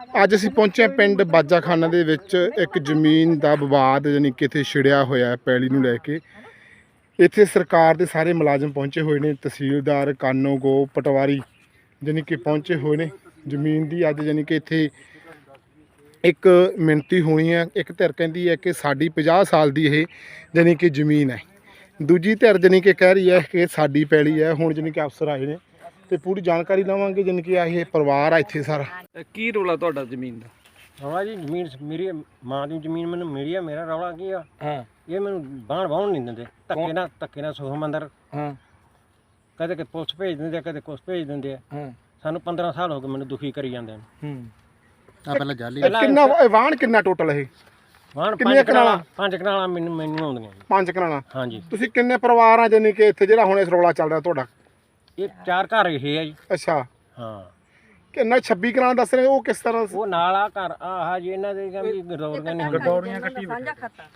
ਅੱਜ ਅਸੀਂ ਪਹੁੰਚੇ ਹਾਂ ਪਿੰਡ ਬਾਜਾਖਾਨਾ ਦੇ ਵਿੱਚ, ਇੱਕ ਜ਼ਮੀਨ ਦਾ ਵਿਵਾਦ ਯਾਨੀ ਕਿ ਇੱਥੇ ਛਿੜਿਆ ਹੋਇਆ ਹੈ ਪੈਲੀ ਨੂੰ ਲੈ ਕੇ। ਇੱਥੇ ਸਰਕਾਰ ਦੇ ਸਾਰੇ ਮੁਲਾਜ਼ਮ ਪਹੁੰਚੇ ਹੋਏ ਨੇ, ਤਹਿਸੀਲਦਾਰ ਕਾਨੋ ਗੋ ਪਟਵਾਰੀ ਯਾਨੀ ਕਿ ਪਹੁੰਚੇ ਹੋਏ ਨੇ। ਜ਼ਮੀਨ ਦੀ ਅੱਜ ਯਾਨੀ ਕਿ ਇੱਥੇ ਇੱਕ ਮਿਣਤੀ ਹੋਣੀ ਹੈ, ਇੱਕ ਧਿਰ ਕਹਿੰਦੀ ਹੈ ਕਿ ਸਾਡੀ 50 ਸਾਲ ਦੀ ਇਹ ਯਾਨੀ ਕਿ ਜ਼ਮੀਨ ਹੈ। ਦੂਜੀ ਧਿਰ ਯਾਨੀ ਕਿ ਕਹਿ ਰਹੀ ਹੈ ਕਿ ਸਾਡੀ ਪੈਲੀ ਹੈ, ਹੁਣ ਯਾਨੀ ਕਿ ਅਫਸਰ ਆਏ ਨੇ। ਤੇ ਪੂਰੀ ਜਾਣਕਾਰੀ ਲਵਾਂਗੇ ਯਾਨੀ ਕਿ ਇਹ ਪਰਿਵਾਰ ਆ ਇੱਥੇ ਸਾਰਾ। ਕੀ ਰੋਲਾ ਤੁਹਾਡਾ ਜ਼ਮੀਨ ਦਾ? ਰੌਲਾ ਜੀ ਜ਼ਮੀਨ ਮੇਰੀ ਮਾਂ ਦੀ ਜ਼ਮੀਨ ਮੈਨੂੰ ਮਿਲੀ ਆ ਮੇਰਾ ਰੌਲਾ ਕੀ ਆ? ਹਾਂ। ਇਹ ਮੈਨੂੰ ਬਾਣ ਬਾਉਣ ਨਹੀਂ ਦਿੰਦੇ ਧੱਕੇ ਨਾਲ ਧੱਕੇ ਨਾਲ ਸੁਖ ਮੰਦਰ ਹਾਂ। ਕਦੇ ਕਿ ਪੁਲਿਸ ਭੇਜ ਦਿੰਦੇ ਆ ਕਦੇ ਕੁਛ ਭੇਜ ਦਿੰਦੇ ਆ। ਹਾਂ। ਸਾਨੂੰ 15 ਸਾਲ ਹੋ ਗਏ ਮੈਨੂੰ ਦੁਖੀ ਕਰੀ ਜਾਂਦੇ ਨੇ। ਹੂੰ। ਆ ਪਹਿਲਾਂ ਜਾਲੀ ਇਹ ਕਿੰਨਾ ਇਹ ਵਾਹਣ ਕਿੰਨਾ ਟੋਟਲ ਇਹ? ਵਾਣ ਕਿੰਨੀਆਂ ਪੰਜ ਕਨਾਲਾਂ ਕਨਾਲਾਂ? ਪੰਜ ਕਨਾਲਾਂ ਮੈਨੂੰ ਮੈਨੂੰ ਆਉਂਦੀਆਂ ਜੀ। ਪੰਜ ਕਨਾਲਾਂ? ਹਾਂਜੀ। ਤੁਸੀਂ ਕਿੰਨੇ ਪਰਿਵਾਰ ਆ ਯਾਨੀ ਕਿ ਇੱਥੇ ਜਿਹੜਾ ਹੁਣ ਇਸ ਰੌਲਾ ਚੱਲਦਾ ਤੁਹਾਡਾ? ਇਹ ਚਾਰ ਘਰ ਇਹ ਆ ਜੀ। ਅੱਛਾ। ਹਾਂ। ਕਿੰਨਾ 26 ਕਨਾਲਾਂ ਦੱਸ ਰਹੇ ਉਹ ਕਿਸ ਤਰ੍ਹਾਂ ਉਹ ਨਾਲ ਆ ਘਰ ਆਹ ਜੀ ਇਹਨਾਂ ਦੇ ਵੀ ਗਰਦੌਰੀਆਂ ਨੇ ਗਡੌਰੀਆਂ ਕੱਟੀ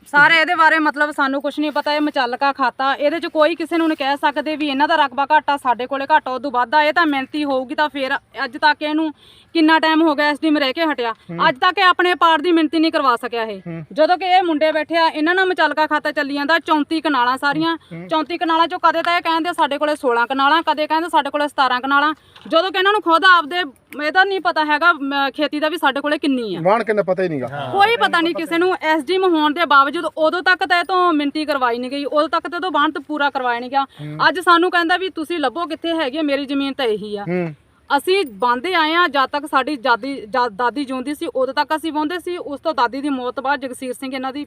ਸਾਰੇ ਇਹਦੇ ਬਾਰੇ ਮਤਲਬ ਸਾਨੂੰ ਕੁਝ ਨਹੀਂ ਪਤਾ ਇਹ ਮਚਲਕਾ ਖਾਤਾ ਇਹਦੇ ਚ ਕੋਈ ਕਿਸੇ ਨੂੰ ਨਹੀਂ ਕਹਿ ਸਕਦੇ ਵੀ ਇਹਨਾਂ ਦਾ ਰਕਬਾ ਘਾਟਾ ਸਾਡੇ ਕੋਲੇ ਘਾਟਾ ਉਦੋਂ ਵੱਧ ਆ ਇਹ ਤਾਂ ਮਿਹਨਤੀ ਹੋਊਗੀ ਤਾਂ ਫੇਰ ਅੱਜ ਤੱਕ ਇਹਨੂੰ ਕਿੰਨਾ ਟਾਈਮ ਹੋ ਗਿਆ ਐਸਡੀਐਮ ਰਹਿ ਕੇ ਹਟਿਆ। ਅੱਜ ਤੱਕ ਇਹ ਆਪਣੇ ਪਾਰ ਦੀ ਮਿਹਨਤੀ ਨਹੀਂ ਕਰਵਾ ਸਕਿਆ ਇਹ। ਜਦੋਂ ਕਿ ਇਹ ਮੁੰਡੇ ਬੈਠੇ ਆ ਇਹਨਾਂ ਨਾਲ ਮਚਲਕਾ ਖਾਤਾ ਚੱਲੀ ਜਾਂਦਾ 34 ਕਨਾਲਾਂ ਸਾਰੀਆਂ। 34 ਕਨਾਲਾਂ ਚੋਂ ਕਦੇ ਤਾਂ ਇਹ ਕਹਿੰਦੇ ਸਾਡੇ ਕੋਲੇ 16 ਕਨਾਲਾਂ ਕਦੇ ਕਹਿੰਦੇ ਸਾਡੇ ਕੋਲੇ 17 ਕਨਾਲਾਂ। ਜਦੋਂ ਕਿ ਇਹਨਾਂ ਨੂੰ ਖੁਦ ਆਪਦੇ ਇਹਦਾ ਨਹੀਂ ਪਤਾ ਹੈਗਾ ਮ, ਖੇਤੀ ਦਾ ਵੀ ਸਾਡੇ ਕੋਲੇ ਕਿੰਨੀ ਆ। ਵਾਹਣ ਕਿੰਨਾ ਪਤਾ ਹੀ ਨਹੀਂਗਾ ਕੋਈ ਪਤਾ ਨਹੀਂ ਕਿਸੇ ਨੂੰ ਐਸਡੀਐਮ ਹੋਣ ਦੇ ਬਾਵਜੂਦ ਉਦੋਂ ਤੱਕ ਤਾਂ ਇਹ ਤੋਂ ਮਿੰਤੀ ਕਰਵਾਈ ਨਹੀਂ ਗਈ ਉਦੋਂ ਤੱਕ ਤਾਂ ਤੋਂ ਬਾਂਧ ਪੂਰਾ ਕਰਵਾਇਆ ਨਹੀਂ ਗਿਆ। ਅੱਜ ਸਾਨੂੰ ਕਹਿੰਦਾ ਵੀ ਤੁਸੀਂ ਲੱਭੋ ਕਿੱਥੇ ਹੈਗੀ ਆ, ਮੇਰੀ ਜ਼ਮੀਨ ਤਾਂ ਇਹੀ ਆ। ਹੂੰ। ਅਸੀਂ ਬੰਦੇ ਆਏ ਆ ਜਦ ਤੱਕ ਸਾਡੀ ਦਾਦੀ ਜਾ- ਦਾਦੀ ਜਿਉਂਦੀ ਸੀ ਉਦੋਂ ਤੱਕ ਅਸੀਂ ਵਾਹੁੰਦੇ ਸੀ ਉਸ ਤੋਂ ਦਾਦੀ ਦੀ ਮੌਤ ਬਾਅਦ ਜਗਸੀਰ ਸਿੰਘ ਇਹਨਾਂ ਦੀ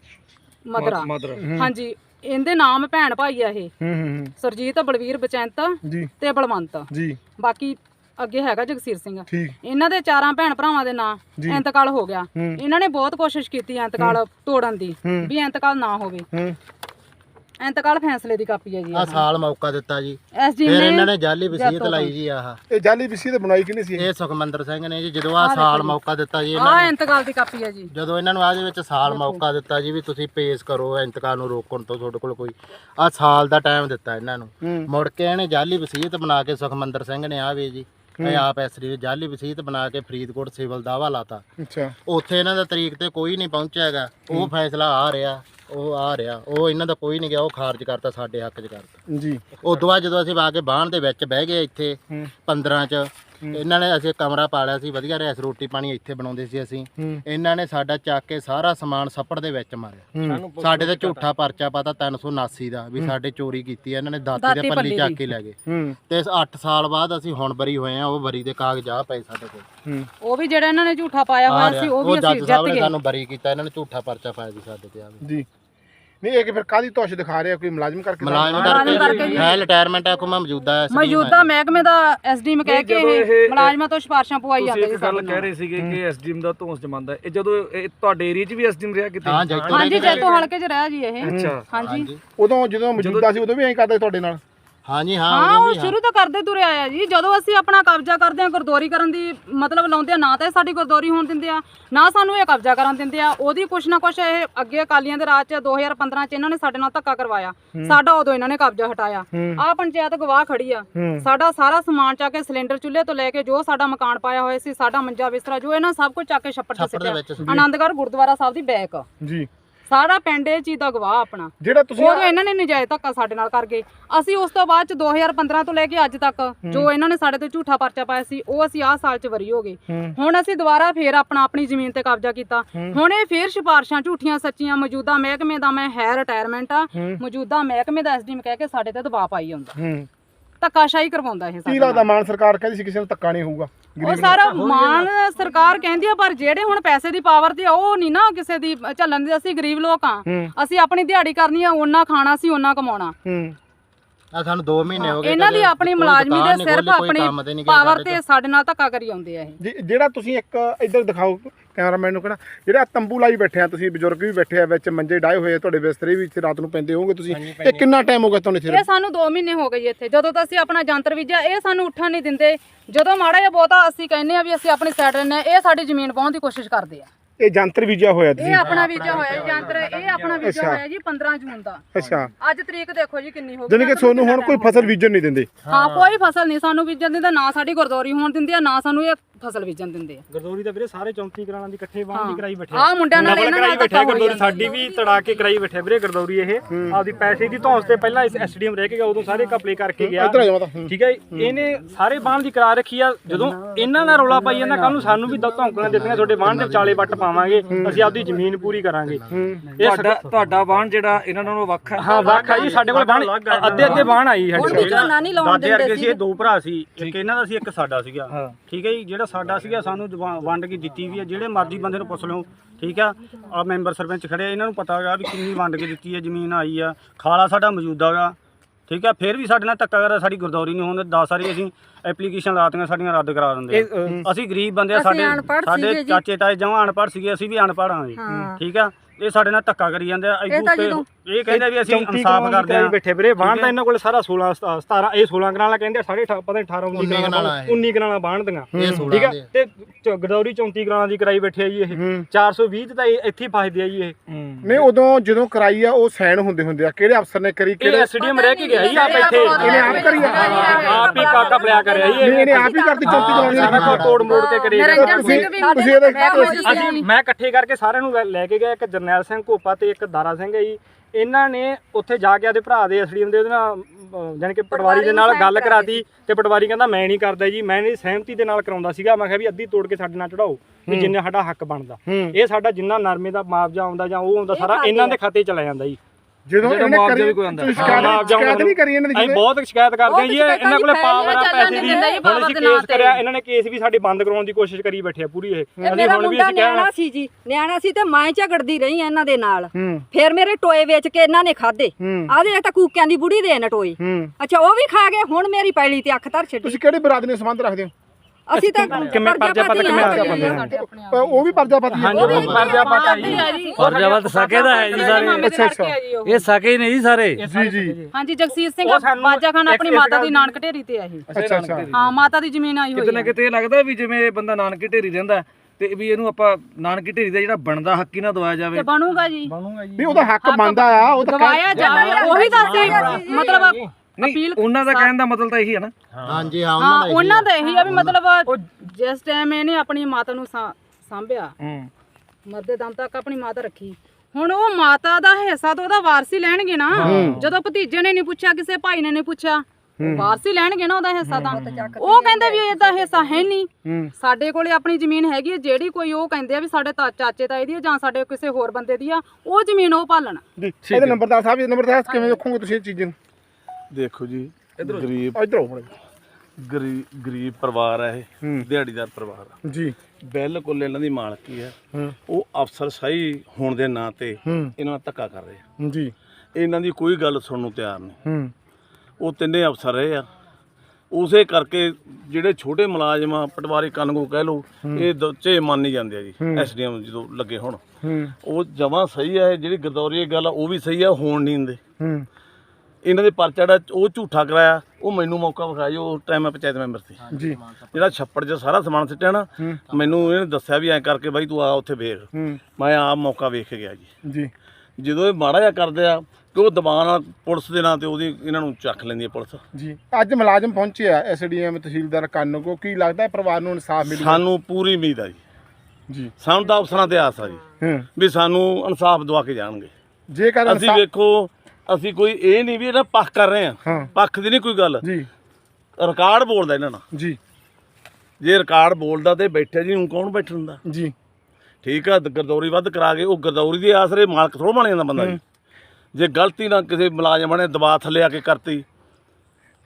ਮਦਰਾ ਮਦਰ। ਹਾਂਜੀ ਇਹਦੇ ਨਾਮ ਭੈਣ ਭਾਈ ਆ ਇਹ। ਹੂੰ ਹੂੰ। ਸਰਜੀਤ ਬਲਵੀਰ ਬਚੈਂਤ ਜੀ। ਤੇ ਬਲਵੰਤ। ਜੀ। ਬਾਕੀ ਅੱਗੇ ਹੈਗਾ ਜਗਸੀਰ ਸਿੰਘ। ਠੀਕ। ਇਹਨਾਂ ਦੇ ਚਾਰਾਂ ਭੈਣ ਭਰਾਵਾਂ ਦੇ ਨਾਂ। ਇੰਤਕਾਲ ਹੋ ਗਿਆ। ਇਹਨਾਂ ਨੇ ਬਹੁਤ ਕੋਸ਼ਿਸ਼ ਕੀਤੀ ਇੰਤਕਾਲ ਤੋੜਨ ਦੀ। ਵੀ ਇੰਤਕਾਲ ਨਾ ਹੋਵੇ। ਇੰਤਕਾਲ ਫੈਸਲੇ ਦੀ ਕਾਪੀ ਹੈ ਜੀ ਆ ਸਾਲ ਮੌਕਾ ਦਿੱਤਾ ਜੀ। ਫਿਰ ਇਹਨਾਂ ਨੇ ਜਾਲੀ ਵਸੀਅਤ ਲਾਈ ਜੀ ਆਹ। ਇਹ ਜਾਲੀ ਵਿਸੀ ਤੇ ਬਣਾਈ ਕਿਨੇ ਸੀ? ਇਹ? ਸੁਖਮੰਦਰ ਸਿੰਘ ਨੇ ਜੀ ਜਦੋਂ ਆ ਸਾਲ ਮੌਕਾ ਦਿੱਤਾ ਜੀ ਇਹਨਾਂ ਆ ਨੂੰ। ਇੰਤਕਾਲ ਦੀ ਕਾਪੀ ਹੈ ਜੀ। ਜਦੋਂ ਇਹਨਾਂ ਨੂੰ ਆਹ ਦੇ ਵਿੱਚ ਸਾਲ ਮੌਕਾ ਦਿੱਤਾ ਜੀ ਵੀ ਤੁਸੀਂ ਪੇਸ਼ ਕਰੋ ਇੰਤਕਾਲ ਨੂੰ ਰੋਕਣ ਤੋਂ ਤੁਹਾਡੇ ਕੋਲ ਕੋਈ। ਆ ਸਾਲ ਦਾ ਟਾਈਮ ਦਿੱਤਾ ਇਹਨਾਂ ਨੂੰ। ਮੁੜ ਕੇ ਇਹਨੇ ਜਾਲੀ ਵਸੀਅਤ ਬਣਾ ਕੇ ਸੁਖਮੰਦਰ ਸਿੰਘ ਨੇ ਆ ਵੇ ਜੀ। ਇਹ ਆਪ ਐਸਰੀ ਦੀ ਜਾਲੀ ਵਸੀਅਤ ਬਣਾ ਕੇ ਫਰੀਦਕੋਟ ਸਿਵਲ ਦਾਵਾ ਲਾਤਾ। ਅੱਛਾ। ਉੱਥੇ ਇਹਨਾਂ ਦਾ ਤਰੀਕ ਤੇ ਕੋਈ ਨਹੀਂ ਪਹੁੰਚਿਆ ਹੈਗਾ। ਉਹ ਫੈਸਲਾ ਆ ਰਿਹਾ। ਉਹ ਆ ਰਿਹਾ। ਉਹ ਇਹਨਾਂ ਦਾ ਕੋਈ ਨਹੀਂ ਗਿਆ ਉਹ ਖਾਰਜ ਕਰਤਾ ਸਾਡੇ ਹੱਕ 'ਚ ਕਰਤਾ। ਜੀ। ਉਦੋਂ ਬਾਅਦ ਜਦੋਂ ਅਸੀਂ ਆ ਕੇ ਬਾਹਣ ਦੇ ਵਿੱਚ ਬਹਿ ਗਏ ਇੱਥੇ ਹੂੰ। 15 ਚ ਇਹਨਾਂ ਨੇ ਅਸੀਂ ਕਮਰਾ ਪਾ ਲਿਆ ਸੀ ਵਧੀਆ ਰਿਆਸ ਰੋਟੀ ਪਾਣੀ ਇੱਥੇ ਬਣਾਉਂਦੇ ਸੀ ਅਸੀਂ। ਇਹਨਾਂ ਨੇ ਸਾਡਾ ਚੱਕ ਕੇ ਸਾਰਾ ਸਮਾਨ ਸੱਪੜ ਦੇ ਵਿੱਚ ਮਾਰਿਆ। ਸਾਡੇ ਤੇ ਝੂਠਾ ਪਰਚਾ ਪਤਾ 379 ਦਾ ਵੀ ਸਾਡੇ ਚੋਰੀ ਕੀਤੀ ਇਹਨਾਂ ਨੇ ਦਾਤੀ ਦੇ ਪੱਲੀ ਚੱਕ ਕੇ ਲੈ ਗਏ। ਤੇ 8 ਸਾਲ ਬਾਅਦ ਅਸੀਂ ਹੁਣ ਬਰੀ ਹੋਏ ਆ ਉਹ ਬਰੀ ਦੇ ਕਾਗਜ਼ ਆ ਪਏ ਸਾਡੇ ਕੋਲ। ਉਹ ਵੀ ਜਿਹੜਾ ਇਹਨਾਂ ਨੇ ਝੂਠਾ ਪਾਇਆ ਹੋਇਆ ਰਿਹਾ ਸੀ ਉਹ ਵੀ ਅਸੀਂ ਜਿੱਤ ਨੇ ਗਏ। ਸਾਨੂੰ ਬਰੀ ਕੀਤਾ ਇਹਨਾਂ ਨੇ ਝੂਠਾ ਪਰਚਾ ਪਾਇਆ ਸੀ ਸਾਡੇ ਤੇ ਆ ਜੀ। ਨਹੀਂ ਇਹ ਕਿ ਫਿਰ ਕਾਦੀ ਤੋਸ਼ ਦਿਖਾ ਰਿਹਾ ਕੋਈ ਮੁਲਾਜ਼ਮ ਕਰਕੇ ਮਲਾਜ਼ਮ ਮੁਲਾਜ਼ਮ ਕਰਕੇ ਕਰਕੇ ਜੀ। ਹੈ ਰਿਟਾਇਰਮੈਂਟ ਆ ਕੋ ਮੈਂ ਮੌਜੂਦਾ ਐ ਮੌਜੂਦਾ ਮਹਿਕਮੇ ਦਾ ਐਸਡੀਐਮ ਕਹਿ ਕੇ ਇਹ- ਮੁਲਾਜ਼ਮਾਂ ਤੋਂ ਸਿਫਾਰਸ਼ਾਂ ਪਵਾਈ ਤੁਸੀਂ ਜਾਂਦੇ ਇੱਕ ਗੱਲ ਕਹਿ ਰਹੇ ਸੀਗੇ ਕਿ ਐਸਡੀਐਮ ਦਾ ਧੌਂਸ ਜਮਾਂਦਾ ਇਹ ਜਦੋਂ ਇਹ ਤੁਹਾਡੇ ਏਰੀਆ 'ਚ ਵੀ ਐਸਡੀਐਮ ਰਿਹਾ ਕਿਤੇ? ਹਾਂ ਜੈਤੋ ਹਾਂਜੀ ਜੈਤੋ ਹਲਕੇ 'ਚ ਰਹਿ ਜੀ ਇਹ। ਅੱਛਾ। ਹਾਂਜੀ। ਉਦੋਂ ਜਦੋਂ ਮੌਜੂਦਾ ਸੀ ਉਦੋਂ ਵੀ ਐਂ ਕਰਦਾ ਤੁਹਾਡੇ ਨਾਲ? ਹਾਂਜੀ ਹਾਂ ਹਾਂ ਉਹ ਸ਼ੁਰੂ ਤੋਂ ਕਰਦੇ ਤੁਰੇ ਆਇਆ ਜੀ। ਜਦੋਂ ਅਸੀਂ ਆਪਣਾ ਕਬਜ਼ਾ ਕਰਦੇ ਆ ਗੁਰਦੌਰੀ ਕਰਨ ਦੀ ਮਤਲਬ ਲਾਉਂਦੇ ਆ ਨਾ ਤਾਂ ਇਹ ਸਾਡੀ ਗੁਰਦੌਰੀ ਹੋਣ ਦਿੰਦੇ ਆ ਨਾ ਸਾਨੂੰ ਇਹ ਕਬਜ਼ਾ ਕਰਨ ਦਿੰਦੇ ਆ। ਉਹਦੀ ਕੁਛ ਨਾ ਕੁਛ ਇਹ ਅੱਗੇ ਅਕਾਲੀਆਂ ਦੇ ਰਾਜ ਚ 2015 ਚ ਇਹਨਾਂ ਨੇ ਸਾਡੇ ਨਾਲ ਧੱਕਾ ਕਰਵਾਇਆ। ਸਾਡਾ ਉਦੋਂ ਇਹਨਾਂ ਨੇ ਕਬਜ਼ਾ ਹਟਾਇਆ। ਆ ਪੰਚਾਇਤ ਗਵਾਹ ਖੜੀ ਆ। ਸਾਡਾ ਸਾਰਾ ਸਮਾਨ ਚੱਕ ਕੇ ਸਿਲੰਡਰ ਚੁੱਲ੍ਹੇ ਤੋਂ ਲੈ ਕੇ ਜੋ ਸਾਡਾ ਮਕਾਨ ਪਾਇਆ ਹੋਇਆ ਸੀ ਸਾਡਾ ਮੰਜਾ ਬਿਸਤਰਾ ਜੋ ਇਹਨਾਂ ਸਭ ਕੁਝ ਚੱਕ ਕੇ ਛੱਪੜ ਵਿੱਚ ਸਿੱਟਿਆ ਆਨੰਦਗੜ੍ਹ ਗੁਰਦੁਆਰਾ ਸਾਹਿਬ ਦੀ ਬੈਕ। ਜੀ। ਸਾਰਾ ਪਿੰਡ ਇਹ ਚੀਜ਼ ਦਾ ਗਵਾਹ ਆਪਣਾ। ਜਿਹੜਾ ਤੁਸੀਂ ਉਦੋਂ ਇਹਨਾਂ ਨੇ ਨਜਾਇਜ਼ ਧੱਕਾ ਸਾਡੇ ਨਾਲ ਕਰ ਗਏ। ਅਸੀਂ ਉਸ ਤੋਂ ਬਾਅਦ ਚ 2015 ਤੋਂ ਲੈ ਕੇ ਅੱਜ ਤੱਕ ਜੋ ਇਹਨਾਂ ਨੇ ਸਾਡੇ ਤੇ ਝੂਠਾ ਪਰਚਾ ਪਾਇਆ ਸੀ ਉਹ ਅਸੀਂ ਆਹ ਸਾਲ ਚ ਵਰੀ ਹੋ ਗਏ। ਹੁਣ ਅਸੀਂ ਦੁਬਾਰਾ ਫੇਰ ਆਪਣਾ ਆਪਣੀ ਜ਼ਮੀਨ ਤੇ ਕਬਜ਼ਾ ਕੀਤਾ। ਹੁਣ ਇਹ ਫੇਰ ਸਿਫਾਰਸ਼ਾਂ ਝੂਠੀਆਂ ਸੱਚੀਆਂ ਮੌਜੂਦਾ ਮਹਿਕਮੇ ਦਾ ਮੈਂ ਹੈ ਰਿਟਾਇਰਮੈਂਟ ਆ। ਮੌਜੂਦਾ ਮਹਿਕਮੇ ਦਾ ਐਸਡੀਐਮ ਕਹਿ ਕੇ ਸਾਡੇ ਤੇ ਦਬਾਅ ਪਾਈ ਜਾਂਦਾ। ਧੱਕਾਸ਼ਾਹੀ ਕਰਵਾਉਂਦਾ ਇਹ ਕੀ ਸਾਡੇ ਲੱਗਦਾ ਮਾਨ ਸਰਕਾਰ ਕਹਿੰਦੀ ਸੀ ਕਿਸੇ ਨੂੰ ਧੱਕਾ ਨਹੀਂ ਹੋਊਗਾ? ਉਹ ਸਾਰਾ ਮਾਨ ਸਰਕਾਰ ਕਹਿੰਦੀ ਆ ਪਰ ਜਿਹੜੇ ਹੁਣ ਪੈਸੇ ਦੀ ਪਾਵਰ ਤੇ ਆ, ਉਹ ਨਹੀਂ ਨਾ ਕਿਸੇ ਦੀ ਝੱਲਣ ਦੀ ਅਸੀਂ ਗਰੀਬ ਲੋਕ ਆ। ਅਸੀਂ ਆਪਣੀ ਦਿਹਾੜੀ ਕਰਨੀ ਆ ਉਹਨਾਂ ਖਾਣਾ ਸੀ ਉਹਨਾਂ ਕਮਾਉਣਾ। ਹੂੰ। ਆ ਸਾਨੂੰ 2 ਮਹੀਨੇ ਹੋ ਗਏ ਇਹਨਾਂ ਦੀ ਆਪਣੀ ਮੁਲਾਜ਼ਮੀ ਦੇ ਸਿਰਫ ਆਪਣੀ ਪਾਵਰ ਤੇ ਸਾਡੇ ਨਾਲ ਧੱਕਾ ਕਰੀ ਜਾਂਦੇ ਆ ਇਹ। ਜਿਹੜਾ ਤੁਸੀਂ ਇੱਕ ਇੱਧਰ ਦਿਖਾਓ ਕੈਮਰਾਮੈਨ ਨੂੰ ਕਿਹੜਾ ਜਿਹੜਾ ਤੰਬੂ ਲਾਈ ਬੈਠੇ ਆ ਤੁਸੀਂ ਬਜ਼ੁਰਗ ਵੀ ਬੈਠੇ ਆ ਵਿੱਚ ਮੰਜੇ ਡਾਏ ਹੋਏ ਆ ਤੁਹਾਡੇ ਬਿਸਤਰੇ ਵੀ ਇੱਥੇ ਰਾਤ ਨੂੰ ਪੈਂਦੇ ਹੋਵੋਗੇ ਤੁਸੀਂ। ਇਹ ਕਿੰਨਾ ਟਾਈਮ ਹੋ ਗਿਆ ਤੁਹਾਨੂੰ ਇੱਥੇ ਇਹ ਸਾਨੂੰ 2 ਮਹੀਨੇ ਹੋ ਗਏ ਜੀ ਇੱਥੇ। ਜਦੋਂ ਤੋਂ ਅਸੀਂ ਆਪਣਾ ਜੰਤਰ ਬੀਜਿਆ ਇਹ ਸਾਨੂੰ ਉੱਠਣ ਨਹੀਂ ਦਿੰਦੇ। ਜਦੋਂ ਮਾੜਾ ਜਿਹਾ ਬਹੁਤਾ ਅਸੀਂ ਕਹਿੰਦੇ ਆ ਵੀ ਅਸੀਂ ਆਪਣੀ ਸਾਈਡ ਰਹਿੰਦੇ ਆ ਇਹ ਸਾਡੀ ਜ਼ਮੀਨ ਪਾਉਣ ਦੀ ਕੋਸ਼ਿਸ਼ ਕਰਦੇ ਆ। ਇਹ ਜੰਤਰ ਬੀਜਿਆ ਹੋਇਆ ਤੁਸੀਂ ਇਹ ਆਪਣਾ ਬੀਜਿਆ ਹੋਇਆ ਜੀ ਜੰਤਰ ਇਹ ਆਪਣਾ ਬੀਜਿਆ ਹੋਇਆ ਜੀ 15 ਜੂਨ ਦਾ। ਅੱਛਾ। ਅੱਜ ਤਰੀਕ ਦੇਖੋ ਜੀ ਕਿੰਨੀ ਹੋ ਗਈ। ਜਾਣੀ ਕਿ ਤੁਹਾਨੂੰ ਹੁਣ ਕੋਈ ਫਸਲ ਬੀਜਣ ਨਹੀਂ ਦਿੰਦੇ। ਹਾਂ ਕੋਈ ਫਸਲ ਨਹੀਂ ਸਾਨੂੰ ਬੀਜਣ ਦਿੰਦਾ ਨਾ ਸਾਡੀ ਗੁਰਦੌਰੀ ਹੋਣ ਦਿੰਦੇ ਆ ਨਾ ਸਾਨੂੰ ਇਹ ਫਸਲ ਬੀਜਣ ਦਿੰਦੇ ਆ। ਗਰਦੌਰੀ ਤਾਂ ਵੀਰੇ ਸਾਰੇ 34 ਕਰਾਲਾਂ ਦੀ ਇਕੱਠੇ ਬਾਣ ਦੀ ਕਰਾਈ ਬੈਠੇ ਆਹ ਮੁੰਡਿਆਂ ਨਾਲ ਇਹਨਾਂ ਕਰਾਈ ਨਾਲ ਬੈਠੇ ਧੱਕਾ ਹੋ ਗਰਦੌਰੀ ਸਾਡੀ ਵੀ ਤੜਾ ਕੇ ਕਰਾਈ ਬੈਠੇ ਵੀਰੇ ਗਰਦੌਰੀ ਇਹ। ਆਪਦੀ ਪੈਸੇ ਦੀ ਧੌਂਸ ਤੇ ਪਹਿਲਾਂ ਇਸ ਐਸਡੀਐਮ ਰਹਿ ਕੇ ਗਿਆ ਉਦੋਂ ਸਾਰੇ ਕਪਲੇ ਕਰਕੇ ਗਿਆ। ਇੱਧਰ ਆ ਜਾ ਮਾਤਾ ਹੂੰ। ਠੀਕ ਹੈ ਜੀ? ਇਹਨੇ ਸਾਰੇ ਬਾਣ ਦੀ ਕਰਾ ਰੱਖੀ ਆ। ਜਦੋਂ ਇਹਨਾਂ ਦਾ ਰੌਲਾ ਪਾਈ ਜਾਂਦਾ ਕੱਲ ਨੂੰ ਸਾਨੂੰ ਵੀ ਧੌਂਕਣਾ ਦਿੱਤੀਆਂ ਤੁਹਾਡੇ ਬਾਣ ਦੇ ਵਿਚਾਲੇ ਵੱਟ ਪਾਵਾਂਗੇ ਅਸੀਂ ਆਪਦੀ ਜ਼ਮੀਨ ਪੂਰੀ ਕਰਾਂਗੇ। ਇਹ ਤੁਹਾਡਾ ਤੁਹਾਡਾ ਬਾਣ ਜਿਹੜਾ ਇਹਨਾਂ ਨਾਲੋਂ ਵੱਖ ਹੈ। ਹਾਂ ਵੱਖ ਆ ਜੀ ਸਾਡੇ ਕੋਲ ਬਾਣ ਅੱਧੇ ਅੱਧੇ ਬਾਣ ਆਈ ਸਾਡੇ ਕੋਲ ਵੀ ਝੋਨਾ ਨਹੀਂ ਲਾਉਣ ਦਾਦੇ ਵਰਗੇ ਸੀ ਇਹ ਦੋ ਭਰਾ ਸੀ ਇੱਕ ਇਹਨਾਂ ਦਾ ਸੀ ਇੱਕ ਸਾਡਾ ਸੀਗਾ। ਠੀਕ ਹੈ ਜੀ? ਜਿਹੜਾ ਸਾਡਾ ਸੀਗਾ ਸਾਨੂੰ ਜਵਾ- ਵੰਡ ਕੇ ਦਿੱਤੀ ਵੀ ਹੈ ਜਿਹੜੇ ਮਰਜ਼ੀ ਬੰਦੇ ਨੂੰ ਪੁੱਛ ਲਓ ਠੀਕ ਆ? ਆ ਮੈਂਬਰ ਸਰਪੰਚ ਖੜੇ ਆ, ਇਹਨਾਂ ਨੂੰ ਪਤਾ ਹੈਗਾ ਵੀ ਕਿੰਨੀ ਵੰਡ ਕੇ ਦਿੱਤੀ ਹੈ ਜ਼ਮੀਨ ਆਈ ਆ ਖਾਲਾ ਸਾਡਾ ਮੌਜੂਦਾ ਗਾ ਠੀਕ ਆ? ਫਿਰ ਵੀ ਸਾਡੇ ਨਾਲ ਧੱਕਾ ਕਰਦਾ ਸਾਡੀ ਗੁਰਦੌਰੀ ਨਹੀਂ ਹੋਣ 10 ਸਾਰੀ ਅਸੀਂ ਐਪਲੀਕੇਸ਼ਨ ਲਾਤੀਆਂ ਸਾਡੀਆਂ ਰੱਦ ਕਰਾ ਦਿੰਦੇ ਆ। ਅਸੀਂ ਗਰੀਬ ਬੰਦੇ ਆ ਸਾਡੇ ਸਾਡੇ ਚਾਚੇ ਤਾਏ ਜਮਾਂ ਅਨਪੜ੍ਹ ਸੀਗੇ ਅਸੀਂ ਵੀ ਅਨਪੜ੍ਹ ਹਾਂ ਜੀ ਠੀਕ ਆ? ਇਹ ਸਾਡੇ ਨਾਲ ਧੱਕਾ ਕਰੀ ਜਾਂਦੇ ਆ ਇਹ ਤਾਂ ਇਹ ਕਹਿੰਦੇ ਵੀ ਅਸੀਂ ਇਨਸਾਫ ਕਰਦੇ ਆ ਬੈਠੇ ਵੀਰੇ? ਬਾਣ ਤਾਂ ਇਹਨਾਂ ਕੋਲ ਸਾਰਾ 16 17 ਇਹ 16 ਕਨਾਲਾਂ ਕਹਿੰਦੇ ਆ, ਸਾਢੇ ਪਤਾ ਨਹੀਂ 18 19 19 ਕਨਾਲਾਂ ਕਨਾਲਾਂ ਇਹ। 19 ਕਨਾਲਾਂ ਬਾਣ ਦੀਆਂ। ਇਹ ਠੀਕ 16 ਆ। ਤੇ ਗਦੌਰੀ 34 ਕਨਾਲਾਂ ਦੀ ਕਰਾਈ ਬੈਠੇ ਆ ਜੀ ਇਹ। 420 ਚ ਤਾਂ ਇੱਥੇ ਹੀ ਫਸਦੇ ਆ ਜੀ ਇਹ। ਨਹੀਂ ਉਦੋਂ ਜਦੋਂ ਕਰਾਈ ਆ ਉਹ ਸਾਈਨ ਹੁੰਦੇ ਹੁੰਦੇ ਆ। ਕਿਹੜੇ ਅਫਸਰ ਨੇ ਕਰੀ ਕਿਹੜੇ ਐਸਡੀਐਮ ਰਹਿ ਕੇ ਗਿਆ ਜੀ ਆਪ ਇੱਥੇ। ਇਹਨੇ ਆਪ ਕਰੀ ਆ। ਆਪ ਹੀ ਕਾਕਾ ਬਲਿਆ ਕਰਿਆ ਜੀ ਇਹਨੇ ਆਪ ਹੀ ਕਰਤੀ ਚੌਂਕੀ ਚਲਾਉਣੀ ਸਾਰਾ ਕੁਝ ਤੋੜ ਮੋੜ ਕੇ ਕਰੀ ਤੁਸੀਂ- ਸਿੰਘ ਵੀ ਤੁਸੀਂ ਇਹਦੇ- ਅਸੀਂ ਮੈਂ ਇਕੱਠੇ ਕਰਕੇ ਸਾਰਿਆਂ ਨੂੰ ਲੈ- ਲੈ ਕੇ ਗਿਆ। ਇੱਕ ਜਰਨੈਲ ਸਿੰਘ ਘੋਪਾ ਤੇ ਇੱਕ ਦਾਰਾ ਸਿੰਘ ਹੈ ਜੀ। ਇਹਨਾਂ ਨੇ ਉੱਥੇ ਜਾ ਕੇ ਆਦੇ ਭਰਾ ਦੇ ਐਸਡੀਐਮ ਦੇ ਉਹਦੇ ਨਾਲ ਜਾਨੀ ਕਿ ਪਟਵਾਰੀ ਦੇ ਨਾਲ ਗੱਲ ਕਰਾਤੀ ਤੇ ਪਟਵਾਰੀ ਕਹਿੰਦਾ ਮੈਂ ਨਹੀਂ ਕਰਦਾ ਜੀ ਮੈਂ ਨਹੀਂ ਸਹਿਮਤੀ ਦੇ ਨਾਲ ਕਰਾਉਂਦਾ ਸੀਗਾ ਮੈਂ ਕਿਹਾ ਵੀ ਅੱਧੀ ਤੋੜ ਕੇ ਸਾਡੇ ਨਾਲ ਚੜਾਓ ਵੀ ਜਿੰਨਾ ਸਾਡਾ ਹੱਕ ਬਣਦਾ। ਇਹ ਸਾਡਾ ਜਿੰਨਾ ਨਰਮੇ ਦਾ ਮੁਆਵਜ਼ਾ ਆਉਂਦਾ ਜਾਂ ਉਹ ਆਉਂਦਾ ਸਾਰਾ ਇਹਨਾਂ ਦੇ ਖਾਤੇ 'ਚ ਚਲਾ ਜਾਂਦਾ ਜੀ। ਜਦੋਂ ਜਿਹੜਾ ਇਹਨੇ ਮੁਆਵਜ਼ਾ ਕਰੀ ਵੀ ਕੋਈ ਆਉਂਦਾ। ਤੁਸੀਂ ਹਾਂ, ਸ਼ਿਕਾਇਤ ਨਹੀਂ ਕਰੀ ਇਹਨਾਂ ਦੀ ਅਸੀਂ ਬਹੁਤ ਸ਼ਿਕਾਇਤ ਕਰਦੇ ਹਾਂ ਜੀ ਇਹ ਇਹਨਾਂ ਕੋਲੇ ਪਾਵਰ ਆ ਪੈਸੇ ਦੀ ਦਿੰਦਾ ਜੀ ਹੁਣ ਅਸੀਂ ਕੇਸ ਤੇ। ਕਰਿਆ ਇਹਨਾਂ। ਨੇ ਕੇਸ ਵੀ ਸਾਡੇ ਬੰਦ ਕਰਾਉਣ ਦੀ ਕੋਸ਼ਿਸ਼ ਕਰੀ ਬੈਠੇ ਆ ਪੂਰੀ ਇਹ। ਇਹ ਮੇਰਾ ਹੁਣ ਵੀ ਮੁੰਡਾ ਅਸੀਂ ਕਹਿਣਾ ਨਿਆਣਾ ਸੀ ਜੀ ਨਿਆਣਾ ਸੀ ਤੇ ਮੈਂ ਝਗੜਦੀ ਰਹੀ ਇਹਨਾਂ ਦੇ ਨਾਲ। ਹੂੰ। ਫਿਰ ਮੇਰੇ ਟੋਏ ਵੇਚ ਕੇ ਇਹਨਾਂ ਨੇ ਖਾਦੇ ਹੂੰ। ਆਦੇ ਤਾਂ ਕੂਕਿਆਂ ਦੀ ਬੁੜੀ ਦੇ ਨੇ ਟੋਏ। ਹੂੰ। ਅੱਛਾ ਉਹ ਵੀ ਖਾ ਗਏ ਹੁਣ ਮੇਰੀ ਪੈਲੀ ਤੇ ਅੱਖ ਧਰ ਛੱਡੀ। ਤੁਸੀਂ ਕਿਹੜੇ ਬਰਾਦਰੀ ਨਾਲ ਸੰਬੰਧ ਰੱਖਦੇ ਹੋ? ਅਸੀਂ ਤਾਂ ਕਿਵੇਂ ਪਰਜਾ ਪਤਾ ਕਿਵੇਂ ਆ ਪਰਜਾਪਤੀ ਗਿਆ? ਹਾਂ। ਪਰ ਉਹ ਵੀ ਪਰਜਾਪਤੀ ਹੈ ਹਾਂਜੀ ਉਹ ਪਰਜਾ ਪਤਾ ਜੀ। ਪਰਜਾਵਤ ਸਕੇ ਦਾ ਹੈ ਜੀ ਸਾਰੇ ਅੱਛਾ ਅੱਛਾ। ਇਹ ਸਕੇ ਹੀ ਨਹੀਂ ਜੀ ਸਾਰੇ ਜੀ ਜੀ। ਹਾਂਜੀ ਜਗਸੀਰ ਸਿੰਘ ਬਾਜਾ ਖਾਨ ਆਪਣੀ ਮਾਤਾ ਦੀ ਨਾਨਕ ਢੇਰੀ ਤੇ ਆ ਇਹ। ਅੱਛਾ ਅੱਛਾ। ਹਾਂ ਮਾਤਾ ਦੀ ਜ਼ਮੀਨ ਆਈ ਕਿਤੇ ਹੋਈ ਨਾ ਹੈ ਕਿਤੇ ਇਹ ਲੱਗਦਾ ਵੀ ਜਿਵੇਂ ਇਹ ਬੰਦਾ ਨਾਨਕੀ ਢੇਰੀ ਰਹਿੰਦਾ ਤੇ ਵੀ ਇਹਨੂੰ ਆਪਾਂ ਨਾਨਕੀ ਢੇਰੀ ਦਾ ਜਿਹੜਾ ਬਣਦਾ ਹੱਕ ਹੀ ਨਾ ਦਵਾਇਆ ਜਾਵੇ। ਤੇ ਬਣੂਗਾ ਜੀ। ਨਹੀਂ ਉਹਦਾ ਹੱਕ ਬਣਦਾ ਆ ਉਹ ਤਾਂ ਦਵਾਇਆ ਜਾਵੇ ਉਹੀ ਅਸੀਂ ਮਤਲਬ ਨਹੀਂ ਉਹਨਾਂ ਦਾ ਕਹਿਣ ਦਾ ਮਤਲਬ ਤਾਂ ਇਹੀ ਹੈ ਨਾ। ਹਾਂਜੀ ਹਾਂ ਹਾਂ ਉਹਨਾਂ ਦਾ ਉਹਨਾਂ ਦਾ ਇਹੀ ਆ ਵੀ ਮਤਲਬ ਜਿਸ ਟਾਈਮ ਇਹਨੇ ਆਪਣੀ ਮਾਤਾ ਨੂੰ ਸਾ- ਸਾਂਭਿਆ ਹੂੰ। ਮਰਦੇ ਦਮ ਤੱਕ ਆਪਣੀ ਮਾਤਾ ਰੱਖੀ। ਹੁਣ ਉਹ ਮਾਤਾ ਦਾ ਹਿੱਸਾ ਤਾਂ ਉਹਦਾ ਵਾਰਸ ਹੀ ਲੈਣਗੇ ਨਾ। ਜਦੋਂ ਭਤੀਜੇ ਨੇ ਨਹੀਂ ਪੁੱਛਿਆ ਕਿਸੇ ਭਾਈ ਨੇ ਨਹੀਂ ਪੁੱਛਿਆ ਉਹ ਵਾਰਸ ਹੀ ਲੈਣਗੇ ਨਾ ਉਹਦਾ ਹਿੱਸਾ ਤਾਂ। ਉਹ ਕਹਿੰਦੇ ਵੀ ਇਹਦਾ ਹਿੱਸਾ ਹੈ ਨਹੀਂ। ਹੂੰ। ਸਾਡੇ ਕੋਲੇ ਆਪਣੀ ਜ਼ਮੀਨ ਹੈਗੀ ਹੈ ਜਿਹੜੀ ਕੋਈ ਉਹ ਕਹਿੰਦੇ ਆ ਵੀ ਸਾਡੇ ਤਾਂ ਚਾਚੇ ਤਾਏ ਦੀ ਆ ਜਾਂ ਸਾਡੇ ਕਿਸੇ ਹੋਰ ਬੰਦੇ ਦੀ ਆ ਉਹ ਜ਼ਮੀਨ ਉਹ ਪਾਲਣ ਜੀ ਇਹਦੇ ਨੰਬਰਦਾਰ ਸਾਹਿਬ ਇਹ ਨੰਬਰਦਾਰ ਸਾਹਿਬ ਕਿਵੇਂ ਦੇਖੋਗੇ ਤੁਸੀਂ ਇਹ ਚੀਜ਼ ਨੂੰ? ਦੇਖੋ ਜੀ ਗਰੀਬ ਇਧਰ ਆਓ ਗਰੀਬ ਗਰੀਬ ਪਰਿਵਾਰ ਹੈ। ਇਹ ਦਿਹਾੜੀਦਾਰ ਪਰਿਵਾਰ ਆ। ਜੀ। ਬਿਲਕੁਲ ਇਹਨਾਂ ਦੀ ਮਾਲਕੀ ਹੈ ਉਹ ਅਫਸਰ ਸਹੀ ਹੋਣ ਦੇ ਨਾਂ ਤੇ ਇਹਨਾਂ ਨਾਲ ਧੱਕਾ ਕਰ ਰਹੇ ਆ। ਜੀ। ਇਹਨਾਂ ਦੀ ਕੋਈ ਗੱਲ ਸੁਣਨ ਨੂੰ ਤਿਆਰ ਨਹੀਂ। ਉਹ ਤਿੰਨੇ ਅਫਸਰ ਰਹੇ ਆ। ਉਸੇ ਕਰਕੇ ਜਿਹੜੇ ਛੋਟੇ ਮੁਲਾਜ਼ਮ ਆ ਪਟਵਾਰੀ ਕਾਨੂੰਗੋ ਕਹਿ ਲਓ ਇਹ ਦੋਚੇ ਮੰਨ ਨਹੀਂ ਜਾਂਦੇ ਆ ਜੀ ਐਸਡੀਐਮ ਜਦੋਂ ਲੱਗੇ ਹੁਣ। ਉਹ ਜਮਾਂ ਸਹੀ ਹੈ ਜਿਹੜੀ ਗਰਦੌਰੀ ਦੀ ਗੱਲ ਆ ਉਹ ਵੀ ਸਹੀ ਆ ਹੋਣ ਨਹੀਂ ਦਿੰਦੇ। ਇਹਨਾਂ ਦੇ ਪਰਚਾ ਜਿਹੜਾ ਉਹ ਝੂਠਾ ਕਰਾਇਆ ਉਹ ਮੈਨੂੰ ਮੌਕਾ ਵਿਖਾਇਆ ਉਹ ਟਾਈਮ ਮੈਂ ਪੰਚਾਇਤ ਮੈਂਬਰ ਸੀ। ਜੀ। ਜਿਹੜਾ ਛੱਪੜ 'ਚ ਸਾਰਾ ਸਮਾਨ ਸਿੱਟਿਆ ਨਾ ਮੈਨੂੰ ਇਹਨੇ ਦੱਸਿਆ ਵੀ ਐਂ ਕਰਕੇ ਬਾਈ ਤੂੰ ਆ ਉੱਥੇ ਵੇਖ। ਹੂੰ। ਮੈਂ ਆ ਮੌਕਾ ਵੇਖ ਕੇ ਗਿਆ ਜੀ। ਜੀ। ਜਦੋਂ ਇਹ ਮਾੜਾ ਜਿਹਾ ਕਰਦੇ ਆ ਕਿ ਉਹ ਦਬਾਅ ਨਾਲ ਪੁਲਿਸ ਦੇ ਨਾਂ ਤੇ ਉਹਦੀ ਇਹਨਾਂ ਨੂੰ ਚੱਕ ਲੈਂਦੀ ਹੈ ਪੁਲਿਸ। ਜੀ। ਅੱਜ ਮੁਲਾਜ਼ਮ ਪਹੁੰਚੇ ਆ ਐਸਡੀਐਮ ਤਹਿਸੀਲਦਾਰ ਕਾਨੂੰਗੋ ਕੀ ਲੱਗਦਾ ਹੈ ਪਰਿਵਾਰ ਨੂੰ ਇਨਸਾਫ ਮਿਲੂਗਾ? ਸਾਨੂੰ ਪੂਰੀ ਉਮੀਦ ਆ ਜੀ। ਜੀ। ਸਾਨੂੰ ਤਾਂ ਅਫਸਰਾਂ ਤੇ ਆਸ ਆ ਜੀ ਹੂੰ। ਵੀ ਸਾਨੂੰ ਇਨਸਾਫ ਦਵਾ ਕੇ ਜਾਣਗੇ। ਜੇਕਰ ਅਸੀਂ ਇਨਸਾਫ ਵੇਖੋ ਅਸੀਂ ਕੋਈ ਇਹ ਨਹੀਂ ਵੀ ਇਹਨਾਂ ਪੱਖ ਕਰ ਰਹੇ ਆ ਹਾਂ। ਪੱਖ ਦੀ ਨਹੀਂ ਕੋਈ ਗੱਲ। ਜੀ। ਰਿਕਾਰਡ ਬੋਲਦਾ ਇਹਨਾਂ ਨਾਲ। ਜੀ। ਜੇ ਰਿਕਾਰਡ ਬੋਲਦਾ ਤੇ ਬੈਠੇ ਜੀ ਹੁਣ ਕੌਣ ਬੈਠਣ ਦਾ ਜੀ। ਠੀਕ ਆ ਗਰਦੌਰੀ ਵੱਧ ਕਰਾ ਕੇ ਉਹ ਗਰਦੌਰੀ ਦੇ ਆਸਰੇ ਮਾਲਕ ਥੋੜਾ ਬਣ ਜਾਂਦਾ ਬੰਦਾ ਜੀ। ਜੇ ਗਲਤੀ ਨਾਲ ਕਿਸੇ ਮੁਲਾਜ਼ਮ ਨੇ ਦਬਾਅ ਥੱਲੇ ਆ ਕੇ ਕਰਤੀ।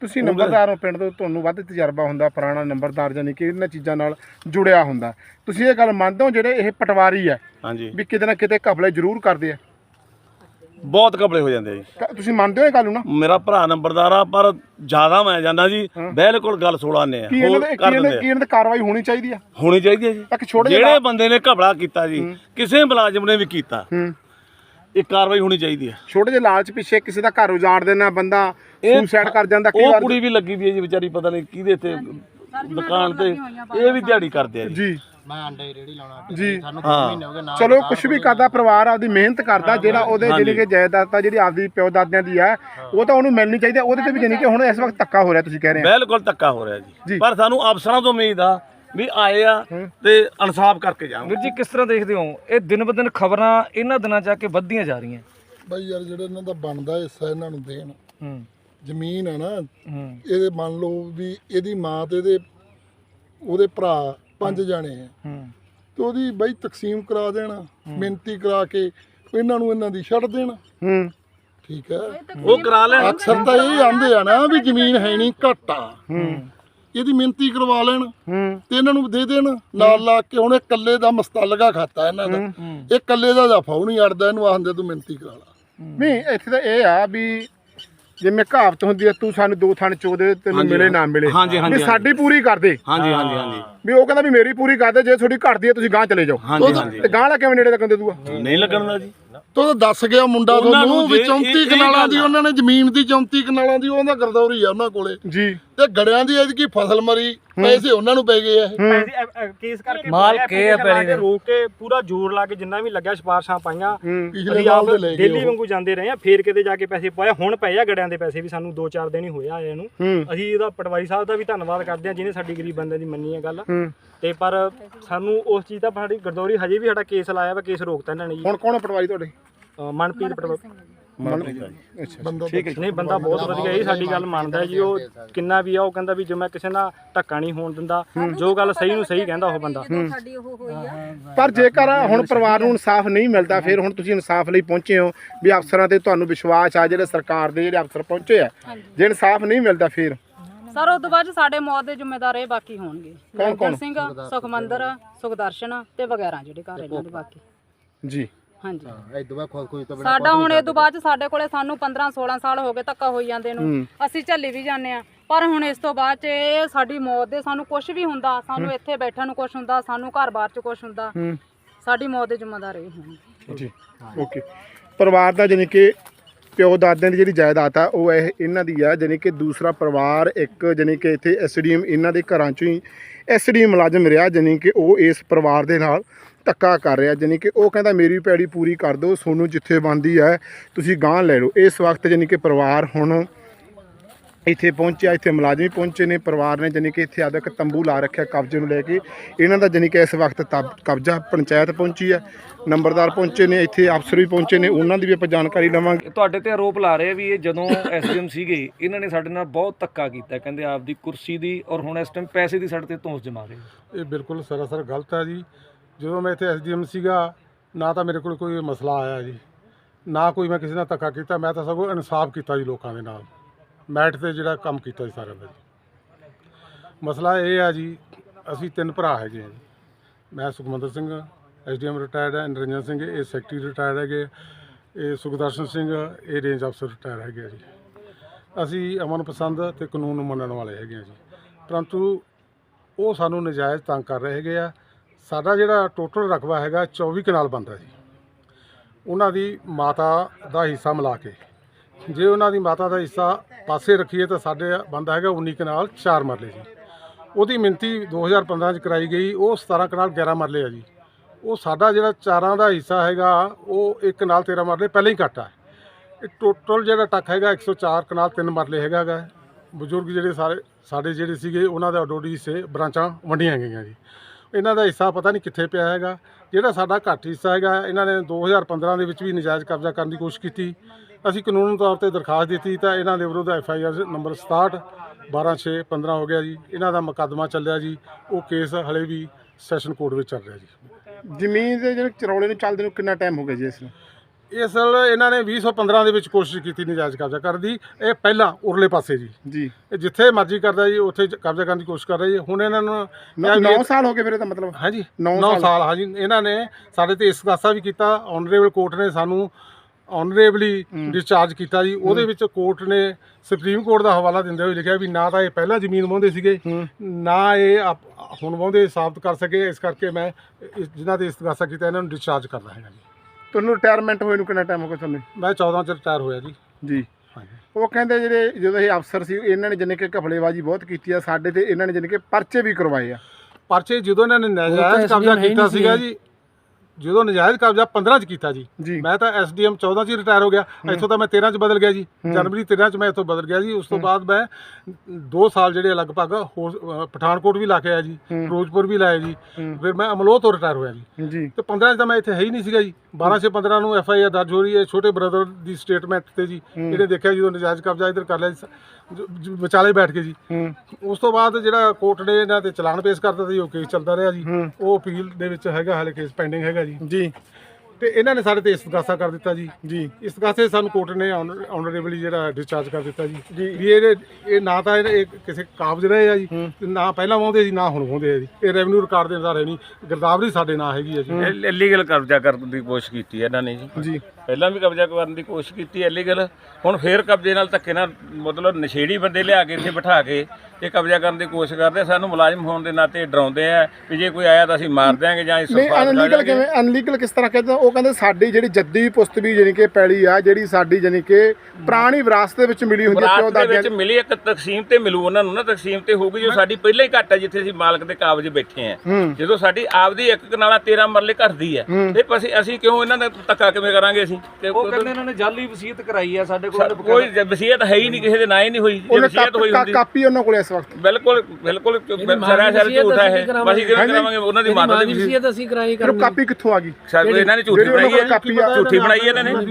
ਤੁਸੀਂ ਨੰਬਰਦਾਰ ਹੋ ਪਿੰਡ ਤੋਂ ਤੁਹਾਨੂੰ ਵੱਧ ਤਜਰਬਾ ਹੁੰਦਾ ਪੁਰਾਣਾ ਨੰਬਰਦਾਰ ਜਾਨੀ ਕਿ ਇਹਨਾਂ ਚੀਜ਼ਾਂ ਨਾਲ ਜੁੜਿਆ ਹੁੰਦਾ। ਤੁਸੀਂ ਇਹ ਗੱਲ ਮੰਨਦੇ ਹੋ ਜਿਹੜੇ ਇਹ ਪਟਵਾਰੀ ਆ ਹਾਂਜੀ। ਵੀ ਕਿਤੇ ਨਾ ਕਿਤੇ ਘਪਲੇ ਜ਼ਰੂਰ ਕਰਦੇ ਆ। ਬਹੁਤ ਕਪੜੇ ਹੋ ਜਾਂਦੇ ਆ ਜੀ। ਤੁਸੀਂ ਮੰਨਦੇ ਹੋ ਇਹ ਗੱਲ ਨੂੰ ਨਾ? ਮੇਰਾ ਭਰਾ ਨੰਬਰਦਾਰ ਆ ਪਰ ਜ਼ਿਆਦਾ ਮੈਂ ਜਾਂਦਾ ਜੀ ਬਿਲਕੁਲ ਗੱਲ ਸੋੜਾਨੇ ਆ ਕੀ ਇਹਨਾਂ ਕਰ ਦਿੰਦੇ ਕੀ ਆ ਕਾਰਵਾਈ ਹੋਣੀ ਚਾਹੀਦੀ ਆ? ਹੋਣੀ ਚਾਹੀਦੀ ਹੈ ਜੀ। ਇੱਕ ਛੋਟੇ ਜਿਹੇ ਜਿਹੜੇ ਬੰਦੇ ਨੇ ਘਪਲਾ ਕੀਤਾ ਜੀ ਕਿਸੇ ਮੁਲਾਜ਼ਮ ਨੇ ਵੀ ਕੀਤਾ। ਹੂੰ। ਇਹ ਕਾਰਵਾਈ ਹੋਣੀ ਚਾਹੀਦੀ ਹੈ ਛੋਟੇ ਜਿਹੇ ਲਾਲਚ ਪਿੱਛੇ ਕਿਸੇ ਦਾ ਘਰ ਉਜਾੜ ਦੇਣਾ ਬੰਦਾ ਸੁਸਾਈਡ ਕਰ ਜਾਂਦਾ ਕਈ ਉਹ ਵਾਰ ਕੁੜੀ ਵੀ ਲੱਗੀ ਵੀ ਹੈ ਜੀ ਵਿਚਾਰੀ ਪਤਾ ਨਹੀਂ ਕਿਹਦੇ ਤੇ ਦੁਕਾਨ ਤੇ ਇਹ ਵੀ ਦਿਹਾੜੀ ਕਰਦੇ ਆ ਜੀ। ਜੀ। ਮੈਂ ਅੰਡੇ ਰੇੜੀ ਲਾਉਣਾ ਜੀ। ਸਾਨੂੰ 2 ਮਹੀਨੇ ਹੋ ਗਏ ਨਾ ਚਲੋ ਕੁਝ ਵੀ ਕਰਦਾ ਪਰਿਵਾਰ ਆਪਦੀ ਮਿਹਨਤ ਕਰਦਾ ਜਿਹੜਾ ਉਹਦੇ ਜਿਹੜੀ ਕਿ ਜਾਇਦਾਦ ਆ ਜਿਹੜੀ ਆਪਦੀ ਪਿਓ ਦਾਦਿਆਂ ਦੀ ਆ ਉਹ ਤਾਂ ਉਹਨੂੰ ਮਿਲਣੀ ਚਾਹੀਦੀ ਆ। ਉਹਦੇ ਤੇ ਵੀ ਜਾਨੀ ਕਿ ਹੁਣ ਇਸ ਵਕਤ ਧੱਕਾ ਹੋ ਰਿਹਾ ਤੁਸੀਂ ਕਹਿ ਰਹੇ ਆ ਬਿਲਕੁਲ ਧੱਕਾ ਹੋ ਰਿਹਾ ਜੀ। ਜੀ। ਪਰ ਸਾਨੂੰ ਅਫਸਰਾਂ ਤੋਂ ਉਮੀਦ ਆ ਵੀ ਆਏ ਆ ਤੇ ਇਨਸਾਫ ਕਰਕੇ ਜਾਣ। ਵੀਰ ਜੀ ਕਿਸ ਤਰ੍ਹਾਂ ਦੇਖਦੇ ਹੋ? ਇਹ ਦਿਨ ਬ ਦਿਨ ਖਬਰਾਂ ਇਹਨਾਂ ਦਿਨਾਂ ਚ ਆ ਕੇ ਵੱਧਦੀਆਂ ਜਾ ਰਹੀਆਂ। ਬਾਈ ਯਾਰ ਜਿਹੜਾ ਇਹਨਾਂ ਦਾ ਬਣਦਾ ਹਿੱਸਾ ਇਹਨਾਂ ਨੂੰ ਦੇਣ। ਹੂੰ। ਜ਼ਮੀਨ ਹੈ ਨਾ ਹੂੰ। ਇਹਦੇ ਮੰਨ ਲਓ ਵੀ ਇਹਦੀ ਮਾਂ ਤੇ ਇਹਦੇ ਉਹਦੇ ਭਰਾ ਪੰਜ ਜਾਣੇ ਆ। ਹੂੰ। ਤੇ ਉਹਦੀ ਬਾਈ ਤਕਸੀਮ ਕਰਾ ਦੇਣਾ ਮਿਹਨਤੀ ਕਰਾ ਕੇ ਇਹਨਾਂ ਨੂੰ ਇਹਨਾਂ ਦੀ ਛੱਡ ਦੇਣਾ। ਹੂੰ। ਠੀਕ ਹੈ ਉਹ ਕਰਾ ਲੈਣ। ਅਕਸਰ ਤਾਂ ਇਹ ਆਂਦੇ ਆ ਨਾ ਵੀ ਜ਼ਮੀਨ ਹੈ ਨਹੀਂ ਘਾਟਾ ਹੂੰ। ਇਹਦੀ ਮਿਹਨਤੀ ਕਰਵਾ ਲੈਣ ਹੂੰ। ਤੇ ਇਹਨਾਂ ਨੂੰ ਦੇ ਦੇਣ। ਨਾਲ ਲਾ ਕੇ ਹੁਣ ਇਹ ਕੱਲੇ ਦਾ ਮਸਤਲਗਾ ਖਾਤਾ ਇਹਨਾਂ ਦਾ। ਇਹ ਕੱਲੇ ਦਾ ਦਫਾ ਨਹੀਂ ਅੜਦਾ ਇਹਨੂੰ ਆਖਦੇ ਤੂੰ ਮਿਹਨਤੀ ਕਰਾ ਲਾ। ਨਹੀਂ ਇੱਥੇ ਤਾਂ ਇਹ ਆ ਵੀ ਜਿਵੇਂ ਕਹਾਵਤ ਹੁੰਦੀ ਆ ਤੂੰ ਸਾਨੂੰ ਦੋ ਥਣ ਚੋਦੇ ਤੈਨੂੰ ਹਾਂਜੀ, ਮਿਲੇ ਨਾ ਮਿਲੇ। ਹਾਂਜੀ, ਹਾਂਜੀ, ਵੀ ਸਾਡੀ ਪੂਰੀ ਕਰ ਦੇ। ਹਾਂਜੀ ਹਾਂਜੀ ਹਾਂਜੀ। ਵੀ ਉਹ ਕਹਿੰਦਾ ਵੀ ਮੇਰੀ ਪੂਰੀ ਕਰ ਦੇ ਜੇ ਤੁਹਾਡੀ ਘਟਦੀ ਹੈ ਤੁਸੀਂ ਗਾਂ ਚਲੇ ਜਾਓ। ਹਾਂਜੀ ਹਾਂਜੀ। ਤੇ ਗਾਂ ਲਾ ਕਿਵੇਂ ਨੇੜੇ ਲੱਗਣ ਦੇ ਦੂਆ? ਨਹੀਂ ਲੱਗਣ ਦਾ ਜੀ। ਤੋ ਤਾਂ ਦੱਸ ਗਿਆ ਮੁੰਡਾ ਉਹਨਾਂ ਤੁਹਾਨੂੰ ਨੂੰ ਵੀ ਜੇ 34 ਇਹ- ਇਹ ਕਨਾਲਾਂ ਦੀ ਆ। ਉਹਨਾਂ ਨੇ ਜ਼ਮੀਨ ਦੀ 34 ਕਨਾਲਾਂ ਦੀ ਉਹਦਾ ਗਰਦੌਰੀ ਆ ਉਹਨਾਂ ਕੋਲੇ। ਜੀ। ਤੇ ਗੜਿਆਂ ਦੀ ਐਤਕੀ ਫਸਲ ਮਰੀ? ਪੈਸੇ ਉਹਨਾਂ ਨੂੰ ਪੈ ਗਏ ਆ ਇਹ। ਕੇਸ ਕਰਕੇ ਮਾਲ ਪਾਇਆ, ਕੇ ਆ ਪੈਸੇ ਲਾ ਪੈਲੀ ਕੇ ਦੇ। ਰੋਕ ਕੇ ਪੂਰਾ ਜ਼ੋਰ ਲਾ ਕੇ ਜਿੰਨਾ ਵੀ ਲੱਗਿਆ ਸਿਫਾਰਸ਼ਾਂ ਪਾਈਆਂ ਹੂੰ। ਪਿਛਲੇ ਅਸੀਂ ਸਾਲ ਆਪ ਦੇ ਲੈ ਗਏ ਡੇਲੀ ਉਹ। ਵਾਂਗੂ ਜਾਂਦੇ ਰਹੇ ਆ ਫੇਰ ਕਿਤੇ ਜਾ ਕੇ ਪੈਸੇ ਪਾਇਆ ਹੁਣ ਪਏ ਆ ਗੜਿਆਂ ਦੇ ਪੈਸੇ ਵੀ ਸਾਨੂੰ 2-4 ਦਿਨ ਹੀ ਹੋਇਆ ਆਏ ਨੂੰ। ਹੂੰ। ਅਸੀਂ ਇਹਦਾ ਪਟਵਾਰੀ ਸਾਹਿਬ ਦਾ ਵੀ ਧੰਨਵਾਦ ਕਰਦੇ ਆ ਜਿਹਨੇ ਸਾਡੀ ਗਰੀਬ ਬੰਦੇ ਦੀ ਮੰਨੀ ਹੈ ਗੱਲ। ਹੂੰ। ਤੇ ਪਰ ਸਾਨੂੰ ਉਸ ਚੀਜ਼ ਦਾ ਸਾਡੀ ਗਰਦੌਰੀ ਹਜੇ ਵੀ ਸਾਡਾ ਕੇਸ ਲਾਇਆ ਵਾ ਕੇਸ ਰੋਕਤਾ ਇਹਨਾਂ ਨੇ ਜੀ। ਹੁਣ ਕੌਣ ਆ ਪਟਵਾਰੀ ਤੁਹਾਡੇ? ਅ, ਮਨਪ੍ਰੀਤ ਪਟਵਾਰੀ। ਅੱਛਾ ਬੰਦਾ ਨਹੀਂ ਬੰਦਾ ਬਹੁਤ ਵਧੀਆ ਜੀ ਸਾਡੀ ਗੱਲ ਮੰਨਦਾ ਹੈ ਜੀ ਉਹ ਕਿੰਨਾ ਵੀ ਆ ਉਹ ਕਹਿੰਦਾ ਵੀ ਜੋ ਮੈਂ ਕਿਸੇ ਨਾਲ ਧੱਕਾ ਨਹੀਂ ਹੋਣ ਦਿੰਦਾ ਜੋ ਗੱਲ ਸਹੀ ਨੂੰ ਸਹੀ ਕਹਿੰਦਾ ਉਹ ਬੰਦਾ। ਸਾਡੀ ਉਹ ਹੋਈ ਆ। ਪਰ ਜੇਕਰ ਹੁਣ ਪਰਿਵਾਰ ਨੂੰ ਇਨਸਾਫ ਨਹੀਂ ਮਿਲਦਾ ਫਿਰ ਹੁਣ ਤੁਸੀਂ ਇਨਸਾਫ ਲਈ ਪਹੁੰਚੇ ਹੋ ਵੀ ਅਫਸਰਾਂ ਤੇ ਤੁਹਾਨੂੰ ਵਿਸ਼ਵਾਸ ਆ ਜਿਹੜੇ ਸਰਕਾਰ ਦੇ ਜਿਹੜੇ ਅਫਸਰ ਪਹੁੰਚੇ ਆ ਜੇ ਇਨਸਾਫ ਨਹੀਂ ਮਿਲਦਾ ਫਿਰ? ਸਰ ਉਸ ਤੋਂ ਬਾਅਦ ਸਾਡੇ ਮੌਤ ਦੇ ਜ਼ਿੰਮੇਦਾਰ ਇਹ ਬਾਕੀ ਹੋਣਗੇ। ਕੌਣ ਸਿੰਘ ਸੁਖਮੰਦਰ ਸੁਖਦਰਸ਼ਨ ਤੇ ਵਗੈਰਾ ਜਿਹੜੇ ਘਰ ਇਹਨਾਂ ਦੇ ਬਾਕੀ। ਜੀ। ਹਾਂਜੀ। ਇਹ ਦੁਆ ਖੋਲ ਕੋਈ ਤਾਂ ਸਾਡਾ ਹੁਣ ਇਹ ਤੋਂ ਬਾਅਦ 'ਚ ਸਾਡੇ ਕੋਲੇ ਸਾਨੂੰ 15 16 ਸਾਲ ਹੋ ਗਏ ਧੱਕਾ ਹੋਈ ਜਾਂਦੇ ਨੂੰ। ਅਸੀਂ ਝੱਲੀ ਵੀ ਜਾਂਦੇ ਆ ਪਰ ਹੁਣ ਇਸ ਤੋਂ ਬਾਅਦ 'ਚ ਇਹ ਸਾਡੀ ਮੌਤ ਦੇ ਸਾਨੂੰ ਕੁਝ ਵੀ ਹੁੰਦਾ ਸਾਨੂੰ ਇੱਥੇ ਬੈਠਣ ਨੂੰ ਕੁਝ ਹੁੰਦਾ ਸਾਨੂੰ ਘਰ-ਬਾਰ 'ਚ ਕੁਝ ਹੁੰਦਾ ਸਾਡੀ ਮੌਤ ਦੇ ਜ਼ਿੰਮੇਦਾਰ ਇਹ ਜੀ ਓਕੇ। ਪਰਿਵਾਰ ਦਾ ਜਾਣੀ ਕਿ ਪਿਓ ਦਾਦਿਆਂ ਦੀ ਜਿਹੜੀ ਜਾਇਦਾਦ ਆ ਉਹ ਇਹ ਇਹਨਾਂ ਦੀ ਆ ਜਾਣੀ ਕਿ ਦੂਸਰਾ ਪਰਿਵਾਰ ਇੱਕ ਜਾਣੀ ਕਿ ਇੱਥੇ ਐਸਡੀਐਮ ਇਹਨਾਂ ਦੇ ਘਰਾਂ ਚੋਂ ਹੀ ਐਸਡੀਐਮ ਮੁਲਾਜ਼ਮ ਰਿਹਾ ਜਾਣੀ ਕਿ ਉਹ ਇਸ ਪਰਿਵਾਰ ਦੇ ਨਾਲ। ਧੱਕਾ ਕਰ ਰਿਹਾ ਜਾਣੀ ਕਿ ਉਹ ਕਹਿੰਦਾ ਮੇਰੀ ਪੈੜੀ ਪੂਰੀ ਕਰ ਦਿਓ ਸੋਨੂੰ ਜਿੱਥੇ ਬੰਦੀ ਹੈ ਤੁਸੀਂ ਗਾਂ ਲੈ ਲਓ। ਇਸ ਵਕਤ ਜਾਣੀ ਕਿ ਪਰਿਵਾਰ ਹੁਣ ਇੱਥੇ ਪਹੁੰਚਿਆ ਇੱਥੇ ਮੁਲਾਜ਼ਮ ਵੀ ਪਹੁੰਚੇ ਨੇ ਪਰਿਵਾਰ ਨੇ ਜਾਣੀ ਕਿ ਇੱਥੇ ਆਦਾ ਇੱਕ ਤੰਬੂ ਲਾ ਰੱਖਿਆ ਕਬਜ਼ੇ ਨੂੰ ਲੈ ਕੇ। ਇਹਨਾਂ ਦਾ ਜਾਣੀ ਕਿ ਇਸ ਵਕਤ ਤਬ- ਕਬਜ਼ਾ ਪੰਚਾਇਤ ਪਹੁੰਚੀ ਹੈ ਨੰਬਰਦਾਰ ਪਹੁੰਚੇ ਨੇ ਇੱਥੇ ਅਫਸਰ ਵੀ ਪਹੁੰਚੇ ਨੇ ਉਹਨਾਂ ਦੀ ਵੀ ਆਪਾਂ ਜਾਣਕਾਰੀ ਲਵਾਂਗੇ। ਤੁਹਾਡੇ ਤੇ ਆਰੋਪ ਲਾ ਰਹੇ ਆ ਵੀ ਇਹ ਜਦੋਂ ਐਸਡੀਐਮ ਸੀਗੇ ਇਹਨਾਂ ਨੇ ਸਾਡੇ ਨਾਲ ਬਹੁਤ ਧੱਕਾ ਕੀਤਾ ਕਹਿੰਦੇ ਆਪਦੀ ਕੁਰਸੀ ਦੀ ਔਰ ਹੁਣ ਇਸ ਟਾਈਮ ਪੈਸੇ ਦੀ ਸਾਡੇ ਤੇ ਧੌਂਸ ਜਮਾ ਰਹੇ। ਇਹ ਬਿਲਕੁਲ ਸਰਾਸਰ ਗਲਤ ਹੈ ਜੀ। ਜਦੋਂ ਮੈਂ ਇੱਥੇ ਐਸਡੀਐਮ ਸੀਗਾ, ਨਾ ਤਾਂ ਮੇਰੇ ਕੋਲ ਕੋਈ ਮਸਲਾ ਆਇਆ ਜੀ। ਨਾ ਕੋਈ ਮੈਂ ਕਿਸੇ ਨਾਲ ਧੱਕਾ ਕੀਤਾ, ਮੈਂ ਤਾਂ ਸਗੋਂ ਇਨਸਾਫ ਕੀਤਾ ਜੀ ਲੋਕਾਂ ਦੇ ਨਾਲ। ਮੈਟ ਤੇ ਜਿਹੜਾ ਕੰਮ ਕੀਤਾ ਜੀ ਸਾਰਿਆਂ ਦਾ ਜੀ। ਮਸਲਾ ਇਹ ਆ ਜੀ, ਅਸੀਂ ਤਿੰਨ ਭਰਾ ਹੈਗੇ ਆ ਜੀ। ਮੈਂ ਸੁਖਮੰਦਰ ਸਿੰਘ ਐਸਡੀਐਮ ਰਿਟਾਇਰਡ ਹੈ ਨਰਿੰਜਨ ਸਿੰਘ, ਇਹ ਸੈਕਟਰੀ ਰਿਟਾਇਰਡ ਹੈਗੇ ਇਹ ਸੁਖਦਰਸ਼ਨ ਸਿੰਘ, ਇਹ ਰੇਂਜ ਅਫਸਰ ਰਿਟਾਇਰ ਹੈਗੇ ਆ ਜੀ। ਅਸੀਂ ਅਮਨ ਪਸੰਦ ਤੇ ਕਾਨੂੰਨ ਨੂੰ ਮੰਨਣ ਵਾਲੇ ਹੈਗੇ ਆ ਜੀ। ਪਰੰਤੂ ਉਹ ਸਾਨੂੰ ਨਜਾਇਜ਼ ਤੰਗ ਕਰ ਰਹੇ ਹੈਗੇ ਆ। ਸਾਡਾ ਜਿਹੜਾ ਟੋਟਲ ਰਕਬਾ ਹੈਗਾ 24 ਕਨਾਲ ਬਣਦਾ ਜੀ। ਉਹਨਾਂ ਦੀ ਮਾਤਾ ਦਾ ਹਿੱਸਾ ਮਿਲਾ ਕੇ। ਜੇ ਉਹਨਾਂ ਦੀ ਮਾਤਾ ਦਾ ਹਿੱਸਾ ਪਾਸੇ ਰੱਖੀਏ ਤਾਂ ਸਾਡੇ ਬੰਦਾ ਹੈਗਾ 19 ਕਨਾਲ 4 ਮਰਲੇ ਜੀ। ਉਹਦੀ ਮਿੰਤੀ 2015 ਚ ਕਰਾਈ ਗਈ, ਉਹ 17 ਕਨਾਲ 11 ਮਰਲੇ ਆ ਜੀ। ਉਹ ਸਾਡਾ ਜਿਹੜਾ ਚਾਰਾਂ ਦਾ ਹਿੱਸਾ ਹੈਗਾ, ਉਹ 1 ਕਨਾਲ 13 ਮਰਲੇ ਪਹਿਲਾਂ ਹੀ ਘੱਟ ਆ। ਇਹ ਟੋਟਲ ਜਿਹੜਾ ਟੱਕ ਹੈਗਾ 104 ਕਨਾਲ 3 ਮਰਲੇ ਹੈਗਾ ਹੈਗਾ ਬਜ਼ੁਰਗ ਜਿਹੜੇ ਸਾਰੇ, ਸਾਡੇ ਜਿਹੜੇ ਸੀਗੇ, ਉਹਨਾਂ ਦੇ ਅਡੋਡੀ ਹਿੱਸੇ ਬ੍ਰਾਂਚਾਂ ਵੰਡੀਆਂ ਗਈਆਂ ਜੀ। ਇਹਨਾਂ ਦਾ ਹਿੱਸਾ ਪਤਾ ਨਹੀਂ ਕਿੱਥੇ ਪਿਆ ਹੈਗਾ। ਜਿਹੜਾ ਸਾਡਾ ਘੱਟ ਹਿੱਸਾ ਹੈਗਾ, ਇਹਨਾਂ ਨੇ 2015 ਦੇ ਵਿੱਚ ਵੀ ਨਜਾਇਜ਼ ਕਬਜ਼ਾ ਕਰਨ ਦੀ ਕੋਸ਼ਿਸ਼ ਕੀਤੀ। ਅਸੀਂ ਕਾਨੂੰਨ ਤੌਰ ਤੇ ਦਰਖਾਸਤ ਦਿੱਤੀ ਤਾਂ ਇਹਨਾਂ ਦੇ ਵਿਰੁੱਧ ਐਫ ਆਈ ਆਰ ਨੰਬਰ 67 12 6 15 ਹੋ ਗਿਆ ਜੀ। ਇਹਨਾਂ ਦਾ ਮੁਕੱਦਮਾ ਚੱਲਿਆ ਜੀ। ਉਹ ਕੇਸ ਹਲੇ ਵੀ ਸੈਸ਼ਨ ਕੋਰਟ ਵਿੱਚ ਚੱਲ ਰਿਹਾ ਜੀ। ਜ਼ਮੀਨ ਦੇ ਜਿਹੜੇ ਚਰੌਲੇ ਨੂੰ ਚੱਲਦੇ ਨੂੰ ਕਿੰਨਾ ਟਾਈਮ ਹੋ ਗਿਆ ਜੀ ਇਸ ਨੂੰ? ਇਹ ਅਸਲ ਇਹਨਾਂ ਨੇ 2015 ਦੇ ਵਿੱਚ ਕੋਸ਼ਿਸ਼ ਕੀਤੀ ਨਜਾਇਜ਼ ਕਬਜ਼ਾ ਕਰਨ ਦੀ। ਇਹ ਪਹਿਲਾਂ ਉਰਲੇ ਪਾਸੇ ਜੀ। ਜੀ। ਇਹ ਜਿੱਥੇ ਮਰਜ਼ੀ ਕਰਦਾ ਜੀ ਉੱਥੇ ਜ- ਕਬਜ਼ਾ ਕਰਨ ਦੀ ਕੋਸ਼ਿਸ਼ ਕਰ ਰਹੀ ਹੈ ਹੁਣ ਇਹਨਾਂ ਨੂੰ ਵੀ 9 ਇਹ- ਸਾਲ ਹੋ ਗਏ ਫਿਰ ਇਹਦਾ ਮਤਲਬ। ਹਾਂਜੀ ਨੌ 9 ਸਾਲ। ਸਾਲ ਹਾਂਜੀ ਇਹਨਾਂ ਨੇ ਸਾਡੇ ਤੇ ਇਸਤਗਾਸਾ ਵੀ ਕੀਤਾ। ਆਨਰੇਬਲ ਕੋਰਟ ਨੇ ਸਾਨੂੰ ਆਨਰੇਬਲੀ ਡਿਸਚਾਰਜ ਕੀਤਾ ਜੀ। ਉਹਦੇ ਵਿੱਚ ਕੋਰਟ ਨੇ ਸੁਪਰੀਮ ਕੋਰਟ ਦਾ ਹਵਾਲਾ ਦਿੰਦੇ ਹੋਏ ਲਿਖਿਆ ਵੀ ਨਾ ਤਾਂ ਇਹ ਪਹਿਲਾਂ ਜ਼ਮੀਨ ਵਾਹੁੰਦੇ ਸੀਗੇ ਨਾ ਇਹ ਆਪ- ਹੁਣ ਵਾਹੁੰਦੇ ਸਾਬਤ ਕਰ ਸਕੇ। ਇਸ ਕਰਕੇ ਮੈਂ ਇਸ- ਜਿਨ੍ਹਾਂ ਤੇ ਇਸਤਗਾਸਾ ਕੀਤਾ ਇਹਨਾਂ ਨੂੰ ਡਿਸਚਾਰਜ ਕਰਦਾ ਹੈਗਾ ਜੀ। ਤੁਹਾਨੂੰ ਰਿਟਾਇਰਮੈਂਟ ਹੋਏ ਨੂੰ ਕਿੰਨਾ ਟਾਈਮ ਹੋ ਗਿਆ ਤੁਹਾਨੂੰ? ਮੈਂ 14 ਚ ਰਿਟਾਇਰ ਹੋਇਆ ਜੀ। ਜੀ। ਹਾਂਜੀ। ਉਹ ਕਹਿੰਦੇ ਜਿਹੜੇ ਜਦੋਂ ਇਹ ਅਫਸਰ ਸੀ ਇਹਨਾਂ ਨੇ ਜਾਣੀ ਕਿ ਘਪਲੇਬਾਜ਼ੀ ਬਹੁਤ ਕੀਤੀ ਆ ਸਾਡੇ ਤੇ ਇਹਨਾਂ ਨੇ ਜਾਣੀ ਕਿ ਪਰਚੇ ਵੀ ਕਰਵਾਏ ਆ। ਪਰਚੇ ਜਦੋਂ ਇਹਨਾਂ ਨੇ ਨਜਾਇਜ਼ ਕਬਜ਼ਾ ਕੀਤਾ ਸੀਗਾ ਜੀ ਜਦੋਂ ਨਜਾਇਜ਼ ਕਬਜ਼ਾ 15 ਚ ਕੀਤਾ ਜੀ ਮੈਂ ਤਾਂ ਐਸਡੀਐਮ 14 ਚ ਰਿਟਾਇਰ ਹੋ ਗਿਆ ਇੱਥੋਂ ਤਾਂ ਮੈਂ 13 ਚ ਬਦਲ ਗਿਆ ਜੀ ਜਨਵਰੀ 13 ਚ ਮੈਂ ਇੱਥੋਂ ਬਦਲ ਗਿਆ ਜੀ ਉਸ ਤੋਂ ਬਾਅਦ ਮੈਂ 2 ਸਾਲ ਜਿਹੜੇ ਲਗਭਗ ਪਠਾਨਕੋਟ ਵੀ ਲਾ ਕੇ ਆਇਆ ਜੀ ਫਿਰੋਜ਼ਪੁਰ ਵੀ ਲਾਇਆ ਜੀ ਫਿਰ ਮੈਂ ਅਮਲੋਹ ਤੋਂ ਰਿਟਾਇਰ ਹੋਇਆ ਜੀ। ਤੇ 15 ਚ ਤਾਂ ਮੈਂ ਇੱਥੇ ਹੈ ਹੀ ਨਹੀਂ ਸੀਗਾ ਜੀ 12 ਸੇ 15 ਨੂੰ ਐਫ ਆਈ ਆਰ ਦਰਜ ਹੋ ਰਹੀ ਹੈ ਛੋਟੇ ਬ੍ਰਦਰ ਦੀ ਸਟੇਟਮੈਂਟ ਤੇ ਜੀ ਇਹਨੇ ਦੇਖਿਆ ਜਦੋਂ ਨਜਾਇਜ਼ ਕਬਜ਼ਾ ਇੱਧਰ ਕਰ ਲਿਆ ਜੀ, ਜ- ਜ- ਵਿਚਾਲੇ ਬੈਠ ਕੇ ਜੀ। ਹੂੰ। ਉਸ ਤੋਂ ਬਾਅਦ ਜਿਹੜਾ ਕੋਰਟ ਨੇ ਇਹਨਾਂ ਤੇ ਚਲਾਨ ਪੇਸ਼ ਕਰ ਦਿੱਤਾ ਸੀ ਉਹ ਕੇਸ ਚੱਲਦਾ ਰਿਹਾ ਜੀ। ਉਹ ਅਪੀਲ ਦੇ ਵਿੱਚ ਹੈਗਾ ਹਾਲੇ ਕੇਸ ਪੈਂਡਿੰਗ ਹੈਗਾ ਜੀ। ਜੀ। ਤੇ ਇਹਨਾਂ ਨੇ ਸਾਡੇ ਤੇ ਇਸਤਗਾਸਾ ਕਰ ਦਿੱਤਾ ਜੀ। ਜੀ। ਇਸਤਗਾਸੇ ਸਾਨੂੰ ਕੋਰਟ ਨੇ ਆਨਰੇਬਲੀ ਜਿਹੜਾ ਡਿਸਚਾਰਜ ਕਰ ਦਿੱਤਾ ਜੀ। ਵੀ ਇਹ ਇਹ ਨਾ ਤਾਂ ਇਹ ਇਹ ਕਿਸੇ ਕਾਬਜ਼ ਰਹੇ ਆ ਜੀ। ਤੇ ਨਾ ਪਹਿਲਾਂ ਵਾਉਂਦੇ ਸੀ ਨਾ ਹੁਣ ਵਾਉਂਦੇ ਆ ਜੀ। ਇਹ ਰੈਵਨਿਊ ਰਿਕਾਰਡ ਦੇ ਅਨੁਸਾਰ ਹੈ ਨਹੀਂ। ਗਿਰਦਾਵਰੀ ਸਾਡੇ ਨਾਂ ਹੈਗੀ ਆ ਜੀ। ਇਲੀਗਲ ਕਬਜ਼ਾ ਕਰਨ ਦੀ ਕੋਸ਼ਿਸ਼ ਕੀਤੀ ਹੈ ਇਹਨਾਂ ਨੇ ਜੀ। ਜੀ। ਪਹਿਲਾਂ ਵੀ ਕਬਜ਼ਾ ਕਰਨ ਦੀ ਕੋਸ਼ਿਸ਼ ਕੀਤੀ ਇਲੀਗਲ ਹੁਣ ਫੇਰ ਕਬਜ਼ੇ ਨਾਲ ਧੱਕੇ ਨਾਲ ਮਤਲਬ ਨਸ਼ੇੜੀ ਬੰਦੇ ਲਿਆ ਕੇ ਇੱਥੇ ਬਿਠਾ ਕੇ ਇਹ ਕਬਜ਼ਾ ਕਰਨ ਦੀ ਕੋਸ਼ਿਸ਼ ਕਰਦੇ ਸਾਨੂੰ ਮੁਲਾਜ਼ਮ ਹੋਣ ਦੇ ਨਾਤੇ ਡਰਾਉਂਦੇ ਆ ਵੀ ਜੇ ਕੋਈ ਆਇਆ ਤਾਂ ਅਸੀਂ ਮਾਰ ਦਿਆਂਗੇ ਜਾਂ ਇਸ ਨਹੀਂ ਅਨਲੀਗਲ ਕਿਵੇਂ ਅਨਲੀਗਲ ਕਿਸ ਤਰ੍ਹਾਂ ਕਹਿੰਦੇ ਉਹ ਕਹਿੰਦੇ ਸਾਡੀ ਜਿਹੜੀ ਜੱਦੀ ਪੁਸਤ ਵੀ ਜਾਨੀ ਕਿ ਪੈਲੀ ਆ ਜਿਹੜੀ ਸਾਡੀ ਜਾਨੀ ਕਿ ਪੁਰਾਣੀ ਵਿਰਾਸਤ ਦੇ ਵਿੱਚ ਮਿਲੀ ਹੁੰਦੀ ਹੈ ਬਰਾਤ ਦੇ ਵਿੱਚ ਮਿਲੀ ਇੱਕ ਤਕਸੀਮ ਤੇ ਮਿਲੂ ਉਹਨਾਂ ਨੂੰ ਨਾ। ਤਕਸੀਮ ਤੇ ਹੋਊਗੀ ਜੋ ਸਾਡੀ ਪਹਿਲਾਂ ਹੀ ਘੱਟ ਹੈ ਜਿੱਥੇ ਅਸੀਂ ਮਾਲਕ ਦੇ ਕਾਬਜ ਬੈਠੇ ਆ। ਜਦੋਂ ਸਾਡੀ ਆਪਦੀ ਇੱਕ ਕਨਾਲਾ 13 ਮਰਲੇ ਘਰ ਦੀ ਹੈ। ਤੇ ਅਸੀਂ ਅਸੀਂ ਕਿਉਂ ਇਹਨਾਂ ਦਾ ਧੱਕਾ ਕਿਵੇਂ ਕਰਾਂਗੇ ਅਸੀਂ? ਤੇ ਉਹ ਕਹਿੰਦੇ ਇਹਨਾਂ ਨੇ ਜਾਲੀ ਵਸੀਅਤ ਕਰਾਈ ਆ ਸਾਡੇ ਕੋਲ ਕੋਈ ਵਸੀਅਤ ਹੈ ਹੀ ਨਹੀਂ ਕਿਸੇ ਦੇ ਨਾਂ ਹੀ ਨਹੀਂ ਹੋਈ। ਜੇ ਉਹਨੇ ਵਸੀਅਤ ਹੋਈ ਕਾ- ਹੁੰਦੀ ਕਾਪੀ ਉਹਨਾਂ ਕੋਲ ਇਸ ਵਕਤ। ਬਿਲਕੁਲ ਬਿਲਕੁਲ ਸਰਾ ਸਰ ਝੂਠ ਹੈ ਇਹ। ਅਸੀਂ ਕਿਵੇਂ ਕਰਾਵਾਂਗੇ? ਉਹਨਾਂ ਦੀ ਮਾਤਾ ਦੀ ਵਸੀਅਤ ਅਸੀਂ ਕਰਾਈ ਫਿਰ ਉਹ ਕਾਪੀ ਕਿੱਥੋਂ ਆ ਗਈ? ਸਾਡੇ ਇਹਨਾਂ ਨੇ ਝੂਠੀ ਜਿਹੜੀ ਉਹਨਾਂ ਬਣਾਈ ਕੋਲ ਕਾਪੀ ਆ। ਹੈ ਝੂਠੀ ਬਣਾਈ ਹੈ ਇਹਨਾਂ ਨੇ। ਨਹੀਂ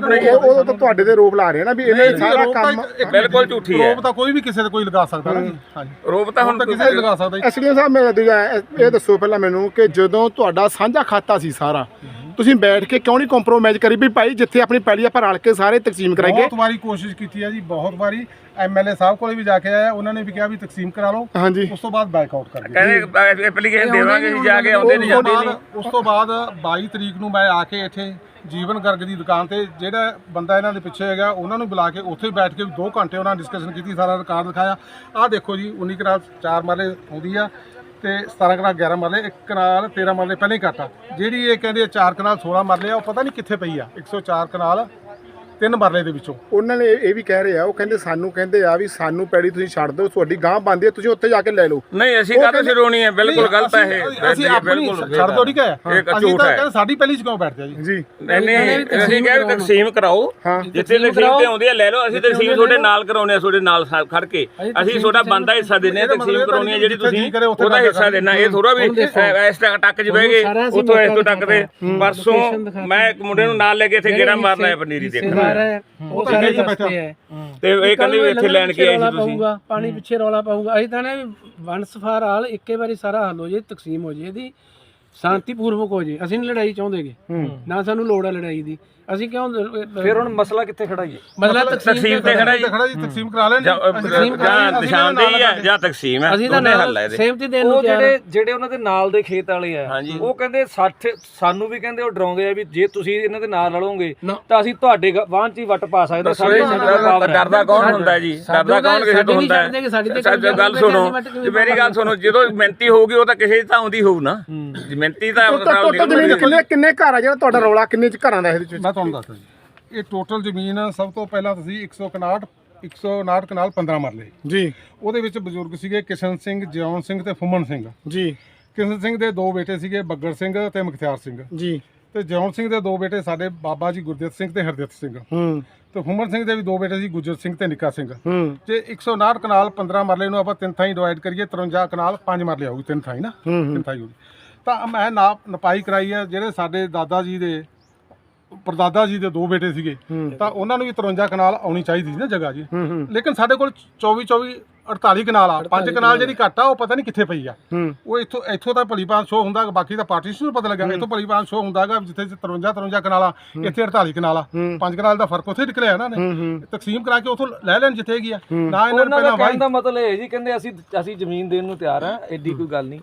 ਨਹੀਂ ਉਹ ਉਹ ਤਾਂ ਤੁਹਾਡੇ ਤੇ ਰੋਪ ਲਾ ਰਹੇ ਨਾ ਵੀ ਇਹਨੇ ਸਾਰਾ ਕੰਮ ਬਿਲਕੁਲ ਝੂਠੀ ਹੈ। ਰੋਪ ਤਾਂ ਕੋਈ ਵੀ ਕਿਸੇ ਤੇ ਕੋਈ ਲਗਾ ਸਕਦਾ ਨਾ ਜੀ। ਹਾਂਜੀ। ਰੋਪ ਤਾਂ ਹੁਣ ਤਾਂ ਕਿਸੇ ਤੇ ਲਗਾ ਸਕਦਾ ਜੀ। ਐਸਡੀਐਮ ਸਾਹਿਬ ਮੇਰਾ ਦੂਜਾ ਇਹ ਦੱਸੋ ਪਹਿਲਾਂ ਮੈਨੂੰ ਕਿ ਜਦੋਂ ਤੁਹਾਡਾ ਸਾਂਝਾ ਖਾਤਾ ਸੀ ਸਾਰਾ ਤੁਸੀਂ ਬੈਠ ਕੇ ਕਿਉਂ ਨਹੀਂ ਕੰਪਰੋਮਾਈਜ਼ ਕਰੀ? ਵੀ ਭਾਈ ਜਿੱਥੇ ਆਪਣੀ ਪੈਲੀ ਆਪਾਂ ਰਲ ਕੇ ਸਾਰੇ ਤਕਸੀਮ ਕਰਾਈਏ ਬਹੁਤ ਵਾਰੀ ਕੋਸ਼ਿਸ਼ ਕੀਤੀ ਹੈ ਜੀ ਬਹੁਤ ਵਾਰੀ ਐਮਐਲਏ ਸਾਹਿਬ ਕੋਲੇ ਵੀ ਜਾ ਕੇ ਆਇਆ ਉਹਨਾਂ ਨੇ ਵੀ ਕਿਹਾ ਵੀ ਤਕਸੀਮ ਕਰਾ ਲਓ। ਹਾਂਜੀ। ਉਸ ਤੋਂ ਬਾਅਦ ਬਾਈਕਾਊਟ ਕਰ ਦਿੱਤਾ। ਕਹਿੰਦੇ ਐਪਲੀਕੇਸ਼ਨ ਦੇਵਾਂਗੇ ਜੀ ਜਾ ਕੇ ਆਉਂਦੇ ਨਹੀਂ ਉਸ ਤੋਂ ਜਾਂਦੇ। ਨਹੀਂ ਬਾਅਦ ਉਸ ਤੋਂ ਬਾਅਦ 22 ਤਰੀਕ ਨੂੰ ਮੈਂ ਆ ਕੇ ਇੱਥੇ ਜੀਵਨ ਗਰਗ ਦੀ ਦੁਕਾਨ ਤੇ ਜਿਹੜਾ ਬੰਦਾ ਇਹਨਾਂ ਦੇ ਪਿੱਛੇ ਹੈਗਾ ਉਹਨਾਂ ਨੂੰ ਬੁਲਾ ਕੇ ਉੱਥੇ ਬੈਠ ਕੇ 2 ਘੰਟੇ ਉਹਨਾਂ ਨੇ ਡਿਸਕਸ਼ਨ ਕੀਤੀ ਸਾਰਾ ਰਿਕਾਰਡ ਦਿਖਾਇਆ। ਆਹ ਦੇਖੋ ਜੀ 19 ਕਨਾਲ 4 ਮਰਲੇ ਆਉਂਦੀ ਆ। ਤੇ 17 ਕਨਾਲ 11 ਮਰਲੇ, ਇੱਕ ਕਨਾਲ 13 ਮਰਲੇ, ਪਹਿਲਾਂ ਹੀ ਘੱਟ ਆ। ਜਿਹੜੀ ਇਹ ਕਹਿੰਦੇ 4 ਕਨਾਲ 16 ਮਰਲੇ ਆ, ਉਹ ਪਤਾ ਨਹੀਂ ਕਿੱਥੇ ਪਈ ਆ। 104 ਕਨਾਲ ਤਿੰਨ ਮਰਲੇ ਦੇ ਵਿੱਚੋਂ। ਉਹਨਾਂ ਨੇ ਇਹ ਵੀ ਕਹਿ ਰਹੇ ਆ ਉਹ ਕਹਿੰਦੇ ਸਾਨੂੰ ਕਹਿੰਦੇ ਆ ਵੀ ਸਾਨੂੰ ਪੈੜੀ ਤੁਸੀਂ ਛੱਡ ਦਿਓ ਤੁਹਾਡੀ ਗਾਂ ਬੰਦੀ ਹੈ ਤੁਸੀਂ ਉੱਥੇ ਜਾ ਕੇ ਲੈ ਲਓ। ਨਹੀਂ ਅਸੀਂ ਕਾਹਤੋਂ ਸਿਰੋਣੀ ਹੈ ਬਿਲਕੁਲ ਗਲਤ ਹੈ ਇਹ। ਅਸੀਂ- ਆਪਣੀ ਛੱਡ ਦੋ ਠੀਕ ਹੈ? ਇਹ ਅਸੀਂ ਝੂਠ ਤਾਂ ਹੈ। ਕਹਿੰਦੇ ਸਾਡੀ ਪਹਿਲੀ ਚ ਕਿਉਂ ਬੈਠਦੇ ਆ ਜੀ। ਜੀ। ਨਹੀਂ ਨਹੀਂ ਅਸੀਂ ਕਿਹਾ ਵੀ ਤਕਸੀਮ ਕਰਾਓ। ਜਿੱਥੇ ਤਕਸੀਮ ਤੇ ਆਉਂਦੀ ਹੈ ਲੈ ਲਓ ਅਸੀਂ ਤਕਸੀਮ ਤੁਹਾਡੇ ਨਾਲ ਕਰਾਉਣੇ ਆ ਤੁਹਾਡੇ ਨਾਲ ਖੜ ਕੇ। ਅਸੀਂ ਤੁਹਾਡਾ ਬੰਦਾ ਹਿੱਸਾ ਦਿੰਨੇ ਆ ਤਕਸੀਮ ਕਰਾਉਣੀ ਹੈ ਜਿਹੜੀ ਤੁਸੀਂ ਉਹਦਾ ਹਿੱਸਾ ਦੇਣਾ। ਇਹ ਥੋੜਾ ਵੀ ਇਸ ਤੱਕ ਟੱਕ ਚ ਬਹਿ ਗਏ ਉੱਥੋਂ ਇਸ ਤੋਂ ਟੱਕ ਦੇ ਪਰਸੋਂ ਮੈਂ ਇੱਕ ਮੁੰਡੇ ਨੂੰ ਨਾਲ ਲੈ ਕੇ ਇੱਥੇ ਗੇੜਾ ਮਾਰਨਾ ਹੈ ਪਨੀਰੀ ਦੇਖਣਾ। ਉਹ ਤਾਂ ਨਹੀਂ ਬੈਠਾ ਤੇ ਇਹ ਕਹਿੰਦੇ ਵੀ ਇੱਥੇ ਲੈਣ ਕੀ ਆਏ ਸੀ ਤੁਸੀਂ ਪਾਊਗਾ ਪਾਣੀ ਪਿੱਛੇ ਰੌਲਾ ਪਾਊਗਾ। ਅਸੀਂ ਤਾਂ ਨੇ ਵੰਸ ਫਾਰ ਹਾਲ ਇੱਕੇ ਵਾਰੀ ਸਾਰਾ ਹੱਲ ਹੋ ਜੇ ਤਕਸੀਮ ਹੋ ਜੇ ਇਹਦੀ। ਸ਼ਾਂਤੀਪੂਰਵਕ ਹੋ ਜੇ। ਅਸੀਂ ਨਹੀਂ ਲੜਾਈ ਚਾਹੁੰਦੇਗੇ। ਨਾ ਸਾਨੂੰ ਲੋੜ ਹੈ ਲੜਾਈ ਦੀ। ਅਸੀਂ ਕਿਉਂ ਫਿਰ ਹੁਣ ਮਸਲਾ ਕਿੱਥੇ ਖੜਾਈਏ? ਮਤਲਬ ਤਕਸੀਮ ਤੇ ਖੜਾ ਜੀ ਖੜਾ ਜੀ ਤਕਸੀਮ ਕਰਾ ਲੈਣ ਜਾਂ ਜਾਂ ਨਿਸ਼ਾਨਦੇਹੀ ਹੈ ਜਾਂ ਤਕਸੀਮ ਹੈ ਅਸੀਂ ਤਾਂ ਹੱਲ ਹੈ ਇਹਦੇ। ਸੇਮਤੀ ਦੇਣ ਨੂੰ ਜਿਹੜੇ ਜਿਹੜੇ ਉਹਨਾਂ ਦੇ ਨਾਲ ਦੇ ਖੇਤ ਵਾਲੇ ਆ। ਉਹ ਕਹਿੰਦੇ 60 ਸਾਨੂੰ ਵੀ ਕਹਿੰਦੇ ਉਹ ਡਰਾਉਂਦੇ ਆ ਵੀ ਜੇ ਤੁਸੀਂ ਇਹਨਾਂ ਦੇ ਨਾਲ ਨਾ। ਤਾਂ ਅਸੀਂ ਤੁਹਾਡੇ ਵਾਹਨ 'ਚ ਹੀ ਵੱਟ ਪਾ ਸਕਦੇ ਸਾਡੇ। ਡਰਦਾ ਕੌਣ ਹੁੰਦਾ ਜੀ? ਡਰਦਾ ਕੌਣ ਕਿਸੇ ਤੋਂ ਹੁੰਦਾ? ਹੈ ਗੱਲ ਸੁਣੋ ਜੇ ਮੇਰੀ ਗੱਲ ਸੁਣੋ ਜਦੋਂ ਮਿਹਨਤੀ ਹੋਊਗੀ ਉਹ ਤਾਂ ਕਿਸੇ ਦੀ ਤਾਂ ਆਉਂਦੀ ਹੋਊ ਨਾ। ਜੇ ਮਿਹਨਤੀ ਤਾਂ ਟੋਟਲ ਜ਼ਮੀਨ ਕਿੰਨੇ ਕਿੰਨੇ ਘਰ ਆ ਜਿਹੜਾ ਤੁਹਾਡਾ ਰੌਲਾ? ਕਿੰਨੇ ਚ ਘਰਾਂ ਦਾ ਇਹਦੇ ਵਿੱਚ? ਮੈਂ ਤੁਹਾਨੂੰ ਦੱਸਦਾ ਜੀ। ਇਹ ਟੋਟਲ ਜ਼ਮੀਨ ਸਭ ਤੋਂ ਪਹਿਲਾਂ ਤੁਸੀਂ 159 159 ਕਨਾਲ 15 ਮਰਲੇ ਜੀ। ਉਹਦੇ ਵਿੱਚ ਬਜ਼ੁਰਗ ਸੀਗੇ ਕਿਸ਼ਨ ਸਿੰਘ ਜਿਉਣ ਸਿੰਘ ਤੇ ਫੁੰਮਣ ਸਿੰਘ। ਜੀ। ਕਿਸ਼ਨ ਸਿੰਘ ਦੇ ਦੋ ਬੇਟੇ ਸੀਗੇ ਬੱਗੜ ਸਿੰਘ ਤੇ ਮੁਖਤਿਆਰ ਸਿੰਘ। ਜੀ। ਤੇ ਜਿਉਣ ਸਿੰਘ ਦੇ ਦੋ ਬੇਟੇ ਸਾਡੇ ਬਾਬਾ ਜੀ ਗੁਰਦੇਵ ਸਿੰਘ ਤੇ ਹਰਦੇਵ ਸਿੰਘ। ਹੂੰ। ਤੇ ਫੁੰਮਣ ਸਿੰਘ ਦੇ ਵੀ ਦੋ ਬੇਟੇ ਸੀ ਗੁੱਜਰ ਸਿੰਘ ਤੇ ਨਿੱਕਾ ਸਿੰਘ। ਹੂੰ। ਜੇ 159 ਕਨਾਲ 15 ਮਰਲੇ ਨੂੰ ਆਪਾਂ ਤਿੰਨ ਥਾਈਂ ਡਿਵਾਈਡ ਕਰੀਏ 53 ਕਨਾਲ ਪੰਜ ਮਰਲੇ ਆਊਗੀ ਤਿੰਨ ਥਾਈਂ ਨਾ। ਤਿੰਨ ਥਾਈਂ ਹੋਊਗੀ ਤਾਂ ਮੈਂ ਨਾਪ ਨਪਾਈ ਕਰਾਈ ਆ ਜਿਹੜੇ ਸਾਡੇ ਦਾਦਾ ਜੀ ਦੇ ਪਰਦਾਦਾ ਜੀ ਦੇ ਦੋ ਬੇਟੇ ਸੀਗੇ ਤਾਂ ਉਹਨਾਂ ਨੂੰ ਵੀ 53 ਕਨਾਲ ਆਉਣੀ ਚਾਹੀਦੀ ਸੀ ਨਾ ਜਗ੍ਹਾ ਜੀ। ਲੇਕਿਨ ਸਾਡੇ ਕੋਲ 24 24 48 ਕਨਾਲ ਆ ਪੰਜ ਕਨਾਲ ਜਿਹੜੀ ਘੱਟ ਆ ਉਹ ਪਤਾ ਨਹੀਂ ਕਿੱਥੇ ਪਈ ਆ। ਉਹ ਇੱਥੋਂ ਇੱਥੋਂ ਤਾਂ ਭਲੀਪਾਨ ਸ਼ੋ ਹੁੰਦਾ ਬਾਕੀ ਤਾਂ ਪਾਰਟੀਸ਼ਨ ਨੂੰ ਪਤਾ ਲੱਗਾ ਇੱਥੋਂ ਭਲੀਪਾਨ ਸ਼ੋ ਹੁੰਦਾਗਾ ਜਿੱਥੇ 53 53 ਕਨਾਲ ਆ ਇੱਥੇ 48 ਕਨਾਲ ਆ। ਪੰਜ ਕਨਾਲ ਦਾ ਫ਼ਰਕ ਉੱਥੇ ਨਿਕਲਿਆ ਨਾ। ਨੇ ਤਕਸੀਮ ਕਰਾ ਕੇ ਉੱਥੋਂ ਲੈ ਲੈਣ ਜਿੱਥੇ ਗਿਆ ਨਾ ਇਹਨਾਂ ਨੇ ਦਾ ਪਹਿਲਾਂ ਵਾਹੀ ਦਾ ਮਤਲਬ ਇਹ ਜੀ ਕਹਿੰਦੇ ਅਸੀਂ ਅਸੀਂ ਜ਼ਮੀਨ ਦੇਣ ਨੂੰ ਤਿਆਰ ਆ ਐਡੀ ਕੋਈ ਗੱਲ ਨਹੀਂ।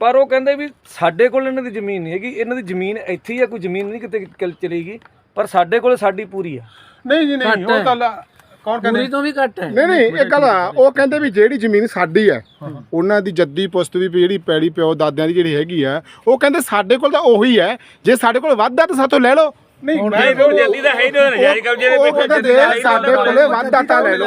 ਪਰ ਉਹ ਕਹਿੰਦੇ ਵੀ ਸਾਡੇ ਕੋਲ ਇਹਨਾਂ ਦੀ ਜ਼ਮੀਨ ਨਹੀਂ ਹੈਗੀ ਇਹਨਾਂ ਦੀ ਜ਼ਮੀਨ ਇੱਥੇ ਹੀ ਆ ਕੋਈ ਜ਼ਮੀਨ ਨਹੀਂ ਕਿਤੇ ਕਿਲ ਚਲੇਗੀ ਪਰ ਸਾਡੇ ਕੋਲ ਸਾਡੀ ਪੂਰੀ ਆ। ਨਹੀਂ ਜੀ ਨਹੀਂ ਉਹ ਗੱਲ ਕੌਣ ਕਹਿੰਦੇ? ਪੂਰੀ ਤੋਂ ਵੀ ਘੱਟ ਹੈ। ਨਹੀਂ ਨਹੀਂ ਇਹ ਗੱਲ ਆ ਉਹ ਕਹਿੰਦੇ ਵੀ ਜਿਹੜੀ ਜ਼ਮੀਨ ਸਾਡੀ ਹੈ। ਉਹਨਾਂ ਦੀ ਜੱਦੀ ਪੁਸਤ ਵੀ ਜਿਹੜੀ ਪੈੜੀ ਪਿਓ ਦਾਦਿਆਂ ਦੀ ਜਿਹੜੀ ਹੈਗੀ ਆ ਉਹ ਕਹਿੰਦੇ ਸਾਡੇ ਕੋਲ ਤਾਂ ਉਹੀ ਹੈ ਜੇ ਸਾਡੇ ਕੋਲ ਵੱਧ ਆ ਤਾਂ ਸਾਥੋਂ ਲੈ ਲਓ। ਨਹੀਂ ਨਹੀਂ ਉਹ ਜੱਦੀ ਦਾ ਹੈ ਹੀ ਨਹੀਂ ਨਜਾਇਜ਼ ਕਬਜ਼ੇ ਦੇ ਉਹ ਵਿੱਚ ਕਹਿੰਦੇ ਜੱਦੀ ਦਾ ਹੈ ਹੀ ਸਾਡੇ ਨਹੀਂ ਕੋਲੇ ਵੱਧ ਡਾਟਾ ਲੈ ਲਓ।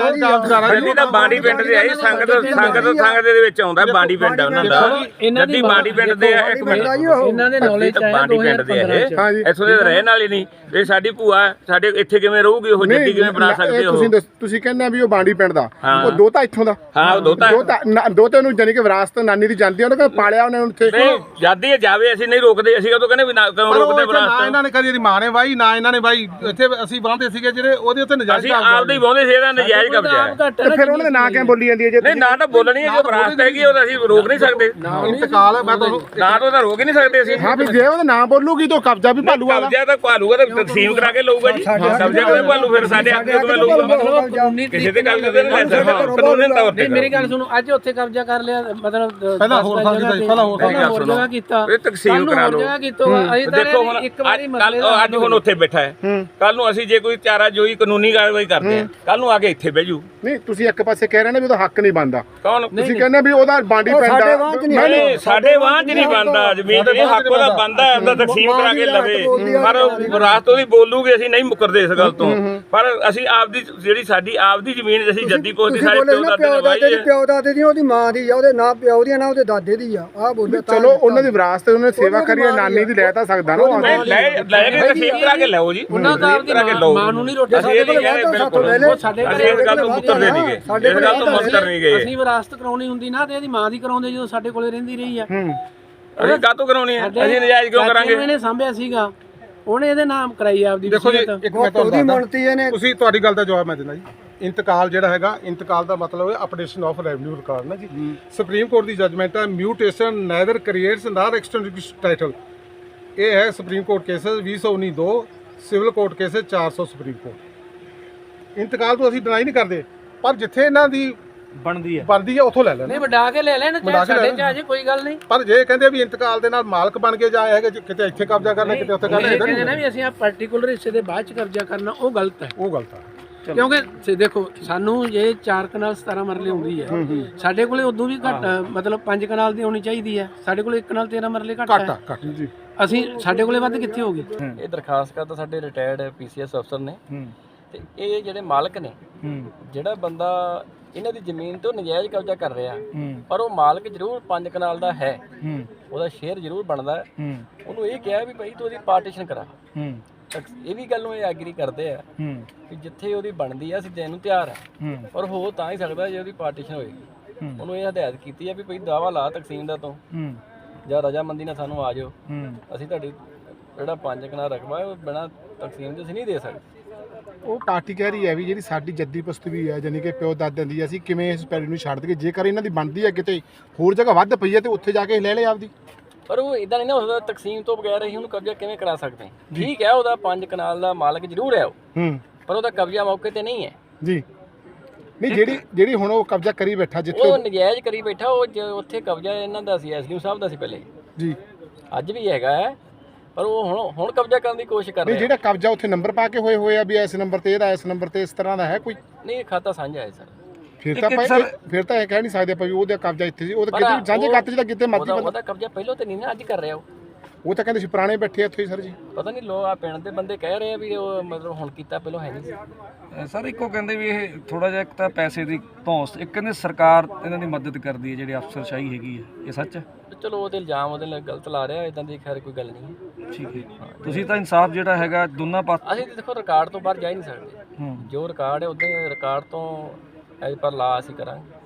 ਜੱਦੀ ਦਾ ਬਾਡੀ ਪਿੰਡ ਦੇ ਆਈ ਸੰਗਤ ਸੰਗਤ ਸੰਗਤ ਦੇ ਵਿੱਚ ਆਉਂਦਾ ਬਾਡੀ ਪਿੰਡ ਆ ਉਹਨਾਂ ਦਾ। ਇਹਨਾਂ ਦੀ ਜੱਦੀ ਬਾਡੀ ਪਿੰਡ ਦੇ ਆ ਇੱਕ ਮਿੰਟ। ਇਹਨਾਂ ਦੇ ਨੌਲੇਜ ਆਇਆ ਬਾਡੀ ਪਿੰਡ ਦੇ 2015 ਇਹ ਚ ਹਾਂਜੀ ਇੱਥੋਂ ਦੇ ਰਹਿਣ ਵਾਲੇ ਨਹੀਂ। ਇਹ ਸਾਡੀ ਭੂਆ ਸਾਡੇ ਇੱਥੇ ਕਿਵੇਂ ਰਹੂਗੀ ਉਹ ਜੱਦੀ ਕਿਵੇਂ ਬਣਾ ਇਹ ਸਕਦੇ ਹੋ ਤੁਸੀਂ ਕਹਿੰਦੇ ਆ ਵੀ ਉਹ ਬਾਂਡੀ ਪਿੰਡ ਦਾ। ਉਹ ਦੋਤਾ ਇੱਥੋਂ ਦਾ। ਹਾਂ ਉਹ ਦੋਤਾ। ਦੋਤਾ ਨਾ- ਦੋਤੇ ਨੂੰ ਜਾਨੀ ਕਿ ਵਿਰਾਸਤ ਨਾਨੀ ਦੀ ਜਾਂਦੀ ਉਹਨੇ ਪਾਲਿਆ ਉਹਨੇ ਉੱਥੇ। ਨਹੀਂ ਜਾਦੀ ਜਾਵੇ ਅਸੀਂ ਨਹੀਂ ਰੋਕਦੇ ਅਸੀਂ ਉਦੋਂ ਕਹਿੰਦੇ ਵੀ ਨਾ ਉਹ ਰੋਕਦੇ ਬਰਾਸਤ ਇਹਨਾਂ ਨੇ ਕਦੀ ਇਹਦੀ ਮਾਂ ਨੇ ਵਾਈ ਨਾ ਇਹਨਾਂ ਨੇ ਵਾਈ ਇੱਥੇ ਅਸੀਂ ਬਾਂਦੇ ਸੀਗੇ ਜਿਹੜੇ ਉਹਦੇ ਉੱਤੇ ਨਜਾਇਜ਼ ਅਸੀਂ ਆਪਦੇ ਹੀ ਬਹੁੰਦੇ ਸੀ ਇਹਦਾ ਨਜਾਇਜ਼ ਕਬਜ਼ਾ ਹੈ। ਤੇ ਫਿਰ ਉਹਨਾਂ ਦੇ ਨਾਂ ਕਿਉਂ ਬੋਲੀ ਜਾਂਦੀ ਹੈ ਜੇ ਨਹੀਂ ਨਾ ਤਾਂ ਬੋਲਣੀ ਹੈ ਜੋ ਬਰਾਸਤ ਹੈਗੀ ਉਹ ਤਾਂ ਅਸੀਂ ਰੋਕ ਨਹੀਂ ਸਕਦੇ। ਇੰਤਕਾਲ ਹੈ ਮੈਂ ਤੁਹਾਨੂੰ ਨਾ ਤਾਂ ਉਹਦਾ ਰੋਕ ਹੀ ਨਹੀਂ ਸਕਦੇ ਅਸੀਂ। ਹਾਂ ਵੀ ਜੇ ਉਹਦਾ ਨਾਂ ਬੋਲੂਗੀ ਤਾਂ ਕਬਜ਼ਾ ਵੀ ਭਾਲੂ ਵਾਲਾ ਕਬਜ਼ਾ ਤਾਂ ਭਾਲੂਗਾ ਤਾਂ ਤਕਸੀਮ ਕਰਾ ਕੇ ਲਊਗਾ ਜੀ। ਕਬਜ਼ਾ ਕਿਵੇਂ ਭਾਲੂ ਫਿਰ? ਸਾਡੇ ਹੱਥ ਤੋਂ ਲਊਗਾ। ਕਿਸੇ ਤੇ ਗੱਲ ਕਰਦੇ ਨਹੀਂ ਲੈ ਸਕਦਾ ਕਾਨੂੰਨੀ ਤੌਰ ਤੇ। ਮੇਰੀ ਗੱਲ ਸੁਣੋ ਅੱਜ ਉੱਥੇ ਕਬਜ਼ਾ ਕਰ ਲਿਆ ਮਤਲਬ ਪਹਿਲਾਂ ਹੋਰ ਥਾਂ ਕੀਤਾ ਪਹਿਲਾਂ ਹੋਰ ਥਾਂ ਕੀਤਾ। ਇਹ ਤਕਸੀਮ ਕਰਾ ਲਓ। ਦੇਖੋ ਹੁਣ ਇੱਕ ਵਾਰੀ ਅੱਜ ਮਸਲੇ ਕੱਲ੍ਹ- ਅੱਜ ਹੁਣ ਉੱਥੇ ਬੈਠਾ ਹੈ? ਕੱਲ ਨੂੰ ਅਸੀਂ ਜੇ ਕੋਈ ਚਾਰਾ ਜੋਈ ਕਾਨੂੰਨੀ ਕਾਰਵਾਈ ਕਰਦੇ ਆ ਕੱਲ ਨੂੰ ਆ ਕੇ ਇੱਥੇ ਬਹਿ ਜੂ ਨਹੀਂ ਤੁਸੀਂ ਇੱਕ ਪਾਸੇ ਕਹਿ ਰਹੇ ਨੇ ਵੀ ਉਹਦਾ ਹੱਕ ਨਹੀਂ ਬਣਦਾ। ਕੌਣ? ਤੁਸੀਂ ਕਹਿੰਦੇ ਵੀ ਉਹਦਾ ਬਾਂਡੀ ਪਿੰਡ ਦਾ ਨਹੀਂ ਨਹੀਂ ਸਾਡੇ ਵਾਂ ਚ ਨਹੀਂ ਬੰਦਾ ਜ਼ਮੀਨ ਤੇ ਨਹੀਂ ਹੱਕ ਉਹਦਾ ਬੰਦਾ ਹੈ ਉਹਦਾ ਤਕਸੀਮ ਕਰਾ ਕੇ ਲਵੇ। ਪਰ ਵਿਰਾਸਤ ਉਹਦੀ ਬੋਲੂਗੇ ਅਸੀਂ ਨਹੀਂ ਮੁਕਰਦੇ ਇਸ ਗੱਲ ਤੋਂ। ਪਰ ਅਸੀਂ ਆਪਦੀ ਜਿਹੜੀ ਸਾਡੀ ਆਪਦੀ ਜ਼ਮੀਨ ਅਸੀਂ ਜੱਦੀ ਪੋਸਤੀ ਸਾਡੇ ਪਿਓ ਦਾਦੇ ਨੇ ਵਾਹੀ ਹੈ। ਪਿਓ ਦਾਦੇ ਦੀ ਉਹਦੀ ਮਾਂ ਦੀ ਆ ਉਹਦੇ ਨਾ ਪਿਓ ਦੀ ਨਾ ਉਹਦੇ ਦਾਦੇ ਦੀ ਆ। ਆ ਬੋਲਿਆ ਚਲੋ ਉਹਨਾਂ ਦੀ ਵਿਰਾਸਤ ਉਹਨੇ ਸੇਵਾ ਕਰੀ ਨਾਨੀ ਦੀ ਲੈ ਤਾਂ ਸਕਦਾ ਨਾ ਲੈ ਲੈ ਕੇ ਤਕਸੀਮ ਕਰਾ ਕੇ ਲਓ ਜੀ। ਉਹਨਾਂ ਦਾ ਆਪਦੀ ਕਰਾ ਕੇ ਲਓ ਮਾਂ ਨੂੰ ਨਹੀਂ ਰੋਟੀ ਕਹਿੰਦੇ ਬਿਲਕੁਲ। ਉਹ ਸਾਡੇ ਅਸੀਂ ਇਸ ਗੱਲ ਤੋਂ ਮੁੱਕਰਦੇ ਨਹੀਂ ਗਏ ਇਸ ਗੱਲ ਤੋਂ ਮੁੱਕਰ ਨਹੀਂ ਗਏ ਅਸੀਂ ਵਿਰਾਸਤ ਕਰਾਉਣੀ ਹੁੰਦੀ ਨਾ ਤੇ ਇਹਦੀ ਮਾਂ ਦੀ ਕਰਾਉਂਦੇ ਜਦੋਂ ਸਾਡੇ ਕੋਲੇ ਰਹਿੰਦੀ ਰਹੀ ਆ। ਅਸੀਂ ਕਾਹਤੋਂ ਕਰਾਉਣੀ ਹੈ ਅਸੀਂ ਨਜਾਇਜ਼ ਕਿਉਂ ਕਰਾਂਗੇ? ਇਹਨੇ ਸਾਂਭਿਆ ਸੀਗਾ। ਉਹਨੇ ਇਹਦੇ ਨਾਮ ਕਰਾਈ ਆਪਦੀ ਦੇਖੋ ਜੀ। ਇੱਕ ਮੈਂ ਤੁਹਾਨੂੰ ਉਹਦੀ ਦੱਸਦਾ। ਮੰਨਤੀ ਇਹਨੇ। ਤੁਸੀਂ ਤੁਹਾਡੀ ਗੱਲ ਦਾ ਜਵਾਬ ਮੈਂ ਦਿੰਦਾ ਜੀ। ਇੰਤਕਾਲ ਜਿਹੜਾ ਹੈਗਾ ਇੰਤਕਾਲ ਦਾ ਮਤਲਬ ਹੈ ਅਪਡੇਸ਼ਨ ਆਫ ਰੈਵਨਿਊ ਰਿਕਾਰਡ ਨਾ ਜੀ। ਸੁਪਰੀਮ ਕੋਰਟ ਦੀ ਜਜਮੈਂਟ ਹੈ mutation neither creates nor extending title. ਇਹ ਹੈ supreme court cases 2019 2 civil court cases 400 supreme court ਇੰਤਕਾਲ ਤੋਂ ਅਸੀਂ ਡਿਨਾਈ ਨਹੀਂ ਕਰਦੇ ਪਰ ਜਿੱਥੇ ਇਹਨਾਂ ਦੀ ਬਣਦੀ ਹੈ। ਬਣਦੀ ਹੈ ਉੱਥੋਂ ਲੈ ਲੈਣ ਨਹੀਂ ਵਡਾ ਕੇ ਲੈ ਲੈਣ ਚਾਹੇ ਸਾਡੇ। ਚ ਆ ਜੇ ਕੋਈ ਗੱਲ ਨਹੀਂ। ਪਰ ਜੇ ਕਹਿੰਦੇ ਵੀ ਇੰਤਕਾਲ ਦੇ ਨਾਲ ਮਾਲਕ ਬਣ ਕੇ ਜਾਏ ਹੈਗੇ ਕਿਤੇ ਇੱਥੇ ਕਬਜ਼ਾ ਕਰਨਾ ਕਿਤੇ ਉੱਥੇ ਕਰਨਾ ਇਹ ਇਹਦਾ ਕਹਿੰਦੇ ਨਾ ਨਹੀਂ ਵੀ ਅਸੀਂ ਆ ਪਾਰਟਿਕੂਲਰ ਹਿੱਸੇ ਦੇ ਬਾਅਦ ਚ ਕਬਜ਼ਾ ਕਰਨਾ ਉਹ ਗਲਤ ਹੈ। ਉਹ ਗਲਤ ਹੈ। ਕਿਉਂਕਿ ਸੇ ਦੇਖੋ ਸਾਨੂੰ ਜੇ 4 ਕਨਾਲ 17 ਮਰਲੇ ਹੁੰਦੀ ਹੈ ਸਾਡੇ ਕੋਲੇ ਉਦੋਂ ਵੀ ਘੱਟ ਮਤਲਬ 5 ਕਨਾਲ ਦੀ ਹੋਣੀ ਚਾਹੀਦੀ ਹੈ। ਸਾਡੇ ਕੋਲੇ 1 ਕਨਾਲ 13 ਮਰਲੇ ਘੱਟ ਘੱਟ ਹੈ। ਆ ਘੱਟ। ਜੀ ਅਸੀਂ ਸਾਡੇ ਕੋਲੇ ਵੱਧ ਕਿੱਥੇ ਹੋਗੀ ਇਹ ਦਰਖਾਸਤ ਕਰਦਾ ਸਾਡੇ ਰਿਟਾਇਰਡ ਪੀਸੀਐਸ ਅਫਸਰ ਨੇ। ਤੇ ਇਹ ਜਿਹੜੇ ਮਾਲਕ ਨੇ ਜਿਹੜਾ ਬੰਦਾ ਇਹਨਾਂ ਦੀ ਜ਼ਮੀਨ ਤੋਂ ਨਜਾਇਜ਼ ਕਬਜ਼ਾ ਕਰ ਰਿਹਾ ਪਰ ਉਹ ਮਾਲਕ ਜ਼ਰੂਰ 5 ਕਨਾਲ ਦਾ ਹੈ। ਉਹਦਾ ਸ਼ੇਅਰ ਜ਼ਰੂਰ ਬਣਦਾ। ਹੈ। ਉਹਨੂੰ ਇਹ ਕਿਹਾ ਵੀ ਭਾਈ ਤੂੰ ਉਹਦੀ ਪਾਰਟੀਸ਼ਨ ਕਰਾ। ਤਾਂ ਇਹ ਵੀ ਗੱਲ ਨੂੰ ਇਹ ਐਗਰੀ ਕਰਦੇ ਆ ਕਿ ਜਿੱਥੇ ਉਹਦੀ ਬਣਦੀ ਆ ਅਸੀਂ ਦੇਣ ਨੂੰ ਤਿਆਰ ਆ। ਪਰ ਹੋ ਤਾਂ ਹੀ ਸਕਦਾ ਜੇ ਉਹਦੀ ਪਾਰਟੀਸ਼ਨ ਹੋਏਗੀ। ਉਹਨੂੰ ਇਹ ਹਦਾਇਤ ਕੀਤੀ ਆ ਵੀ ਭਾਈ ਦਾਵਾ ਲਾ ਤਕਸੀਮ ਦਾ ਤੋਂ। ਜਾਂ ਰਜਾਮੰਦੀ ਨਾਲ ਸਾਨੂੰ ਆ ਜਾਓ। ਅਸੀਂ ਤੁਹਾਡੀ ਜਿਹੜਾ ਪੰਜ ਕਨਾਲ ਰਕਬਾ ਹੈ ਉਹ ਬਿਨਾਂ ਤਕਸੀਮ ਦੇ ਅਸੀਂ ਨਹੀਂ ਦੇ ਸਕਦੇ। ਉਹ ਪਾਰਟੀ ਕਹਿ ਰਹੀ ਹੈ ਵੀ ਜਿਹੜੀ ਸਾਡੀ ਜੱਦੀ ਪੁਸਤ ਵੀ ਹੈ ਜਾਨੀ ਕਿ ਪਿਓ ਦਾਦਿਆਂ ਦੀ ਅਸੀਂ ਕਿਵੇਂ ਇਸ ਪੈਲੀ ਨੂੰ ਛੱਡ ਦਈਏ? ਜੇਕਰ ਇਹਨਾਂ ਦੀ ਬਣਦੀ ਹੈ ਕਿਤੇ ਹੋਰ ਜਗ੍ਹਾ ਵੱਧ ਪਈ ਹੈ ਤੇ ਉੱਥੇ ਜਾ ਕੇ ਲੈ ਲੈ ਆਪਦੀ। ਪਰ ਉਹ ਇਦਾਂ ਨਹੀਂ ਨਾ ਹੋ ਸਕਦਾ ਤਕਸੀਮ ਤੋਂ ਬਗੈਰ ਅਸੀਂ ਉਹਨੂੰ ਕਬਜ਼ਾ ਕਿਵੇਂ ਕਰਾ ਸਕਦੇ ਹਾਂ? ਠੀਕ ਹੈ ਉਹਦਾ ਪੰਜ ਕਨਾਲ ਦਾ ਮਾਲਕ ਜ਼ਰੂਰ ਹੈ ਉਹ। ਹੂੰ। ਪਰ ਉਹਦਾ ਕਬਜ਼ਾ ਮੌਕੇ ਤੇ ਨਹੀਂ ਹੈ। ਜੀ। ਨਹੀਂ ਜਿਹੜੀ ਜਿਹੜੀ ਹੁਣ ਉਹ ਕਬਜ਼ਾ ਕਰੀ ਬੈਠਾ ਜਿੱਥੇ ਉਹ ਨਜਾਇਜ਼ ਕਰੀ ਬੈਠਾ ਉਹ ਜ- ਉੱਥੇ ਕਬਜ਼ਾ ਇਹਨਾਂ ਦਾ ਸੀ ਐਸਡੀਓ ਸਾਹਿਬ ਦਾ ਸੀ ਪਹਿਲੇ। ਜੀ। ਅੱਜ ਵੀ ਹੈਗਾ ਹੈ ਪਰ ਉਹ ਹੁਣ ਹੁਣ ਕਬਜ਼ਾ ਕਰਨ ਦੀ ਕੋਸ਼ਿਸ਼ ਕਰ ਨਹੀਂ ਰਿਹਾ। ਜਿਹੜਾ ਕਬਜ਼ਾ ਉੱਥੇ ਨੰਬਰ ਪਾ ਕੇ ਹੋਏ ਹੋਏ ਆ ਵੀ ਇਸ ਨੰਬਰ ਤੇ ਇਹਦਾ ਇਸ ਨੰਬਰ ਤੇ ਇਸ ਤਰ੍ਹਾਂ ਦਾ ਹੈ ਕੋਈ? ਨਹੀਂ ਇਹ ਖਾਤਾ ਸਾਂਝਾ ਹੈ ਸਰ। ਫਿਰ ਤਾਂ ਆਪਾਂ ਇਹ- ਫਿਰ ਤਾਂ ਇਹ ਕਹਿ ਨਹੀਂ ਸਕਦੇ ਆਪਾਂ ਵੀ ਉਹਦਾ ਕਬਜ਼ਾ ਇੱਥੇ ਸੀ ਉਹ ਤਾਂ ਕਿਤੇ ਸਾਂਝੇ ਖਾਤੇ 'ਚ ਤਾਂ ਕਿਤੇ ਮਰਜ਼ੀ ਉਹਦਾ ਬੰਦਾ ਉਹਦਾ ਕਬਜ਼ਾ ਪਹਿਲਾਂ ਤੇ ਨਹੀਂ ਨਾ ਅੱਜ ਕਰ ਰਿਹਾ ਉਹ। ਉਹ ਤਾਂ ਕਹਿੰਦੇ ਸੀ ਪੁਰਾਣੇ ਬੈਠੇ ਇੱਥੇ ਹੀ ਸਰ ਜੀ। ਪਤਾ ਨਹੀਂ ਲੋ ਆ ਪਿੰਡ ਦੇ ਬੰਦੇ ਕਹਿ ਰਹੇ ਆ ਵੀ ਉਹ ਮਤਲਬ ਹੁਣ ਕੀਤਾ ਪਹਿਲਾਂ ਹੈ ਨਹੀਂ। ਸੀ ਸਰ ਇੱਕੋ ਕਹਿੰਦੇ ਵੀ ਇਹ ਥੋੜਾ ਜਿਹਾ ਇੱਕ ਤਾਂ ਪੈਸੇ ਦੀ ਧੌਂਸ ਇੱਕ ਕਹਿੰਦੇ ਸਰਕਾਰ ਇਹਨਾਂ ਦੀ ਮਦਦ ਕਰਦੀ ਹੈ ਜਿਹੜੇ ਅਫਸਰਸ਼ਾਹੀ ਹੈਗੀ ਹੈ ਇਹ ਸੱਚ ਹੈ? ਚਲੋ ਉਹਦੇ ਇਲਜ਼ਾਮ ਉਹਦੇ ਨਾਲ ਗਲਤ ਲਾ ਰਿਹਾ ਇਦਾਂ ਦੀ ਖੈਰ ਕੋਈ ਗੱਲ ਨਹੀਂ ਠੀਕ ਹੈ ਤੁਸੀਂ ਤਾਂ ਇਨਸਾਫ ਜਿਹੜਾ ਹੈਗਾ ਦੋਨਾਂ ਪਾਸ ਅਸੀਂ ਦੇਖੋ ਰਿਕਾਰਡ ਤੋਂ ਬਾਹਰ ਜਾ ਹੀ ਨਹੀਂ ਸਕਦੇ। ਜੋ ਰਿਕਾਰਡ ਹੈ ਉਹਦੇ ਰਿਕਾਰਡ ਤੋਂ ਐਜ਼ ਪਰ ਲਾ ਅਸੀਂ ਕਰਾਂਗੇ।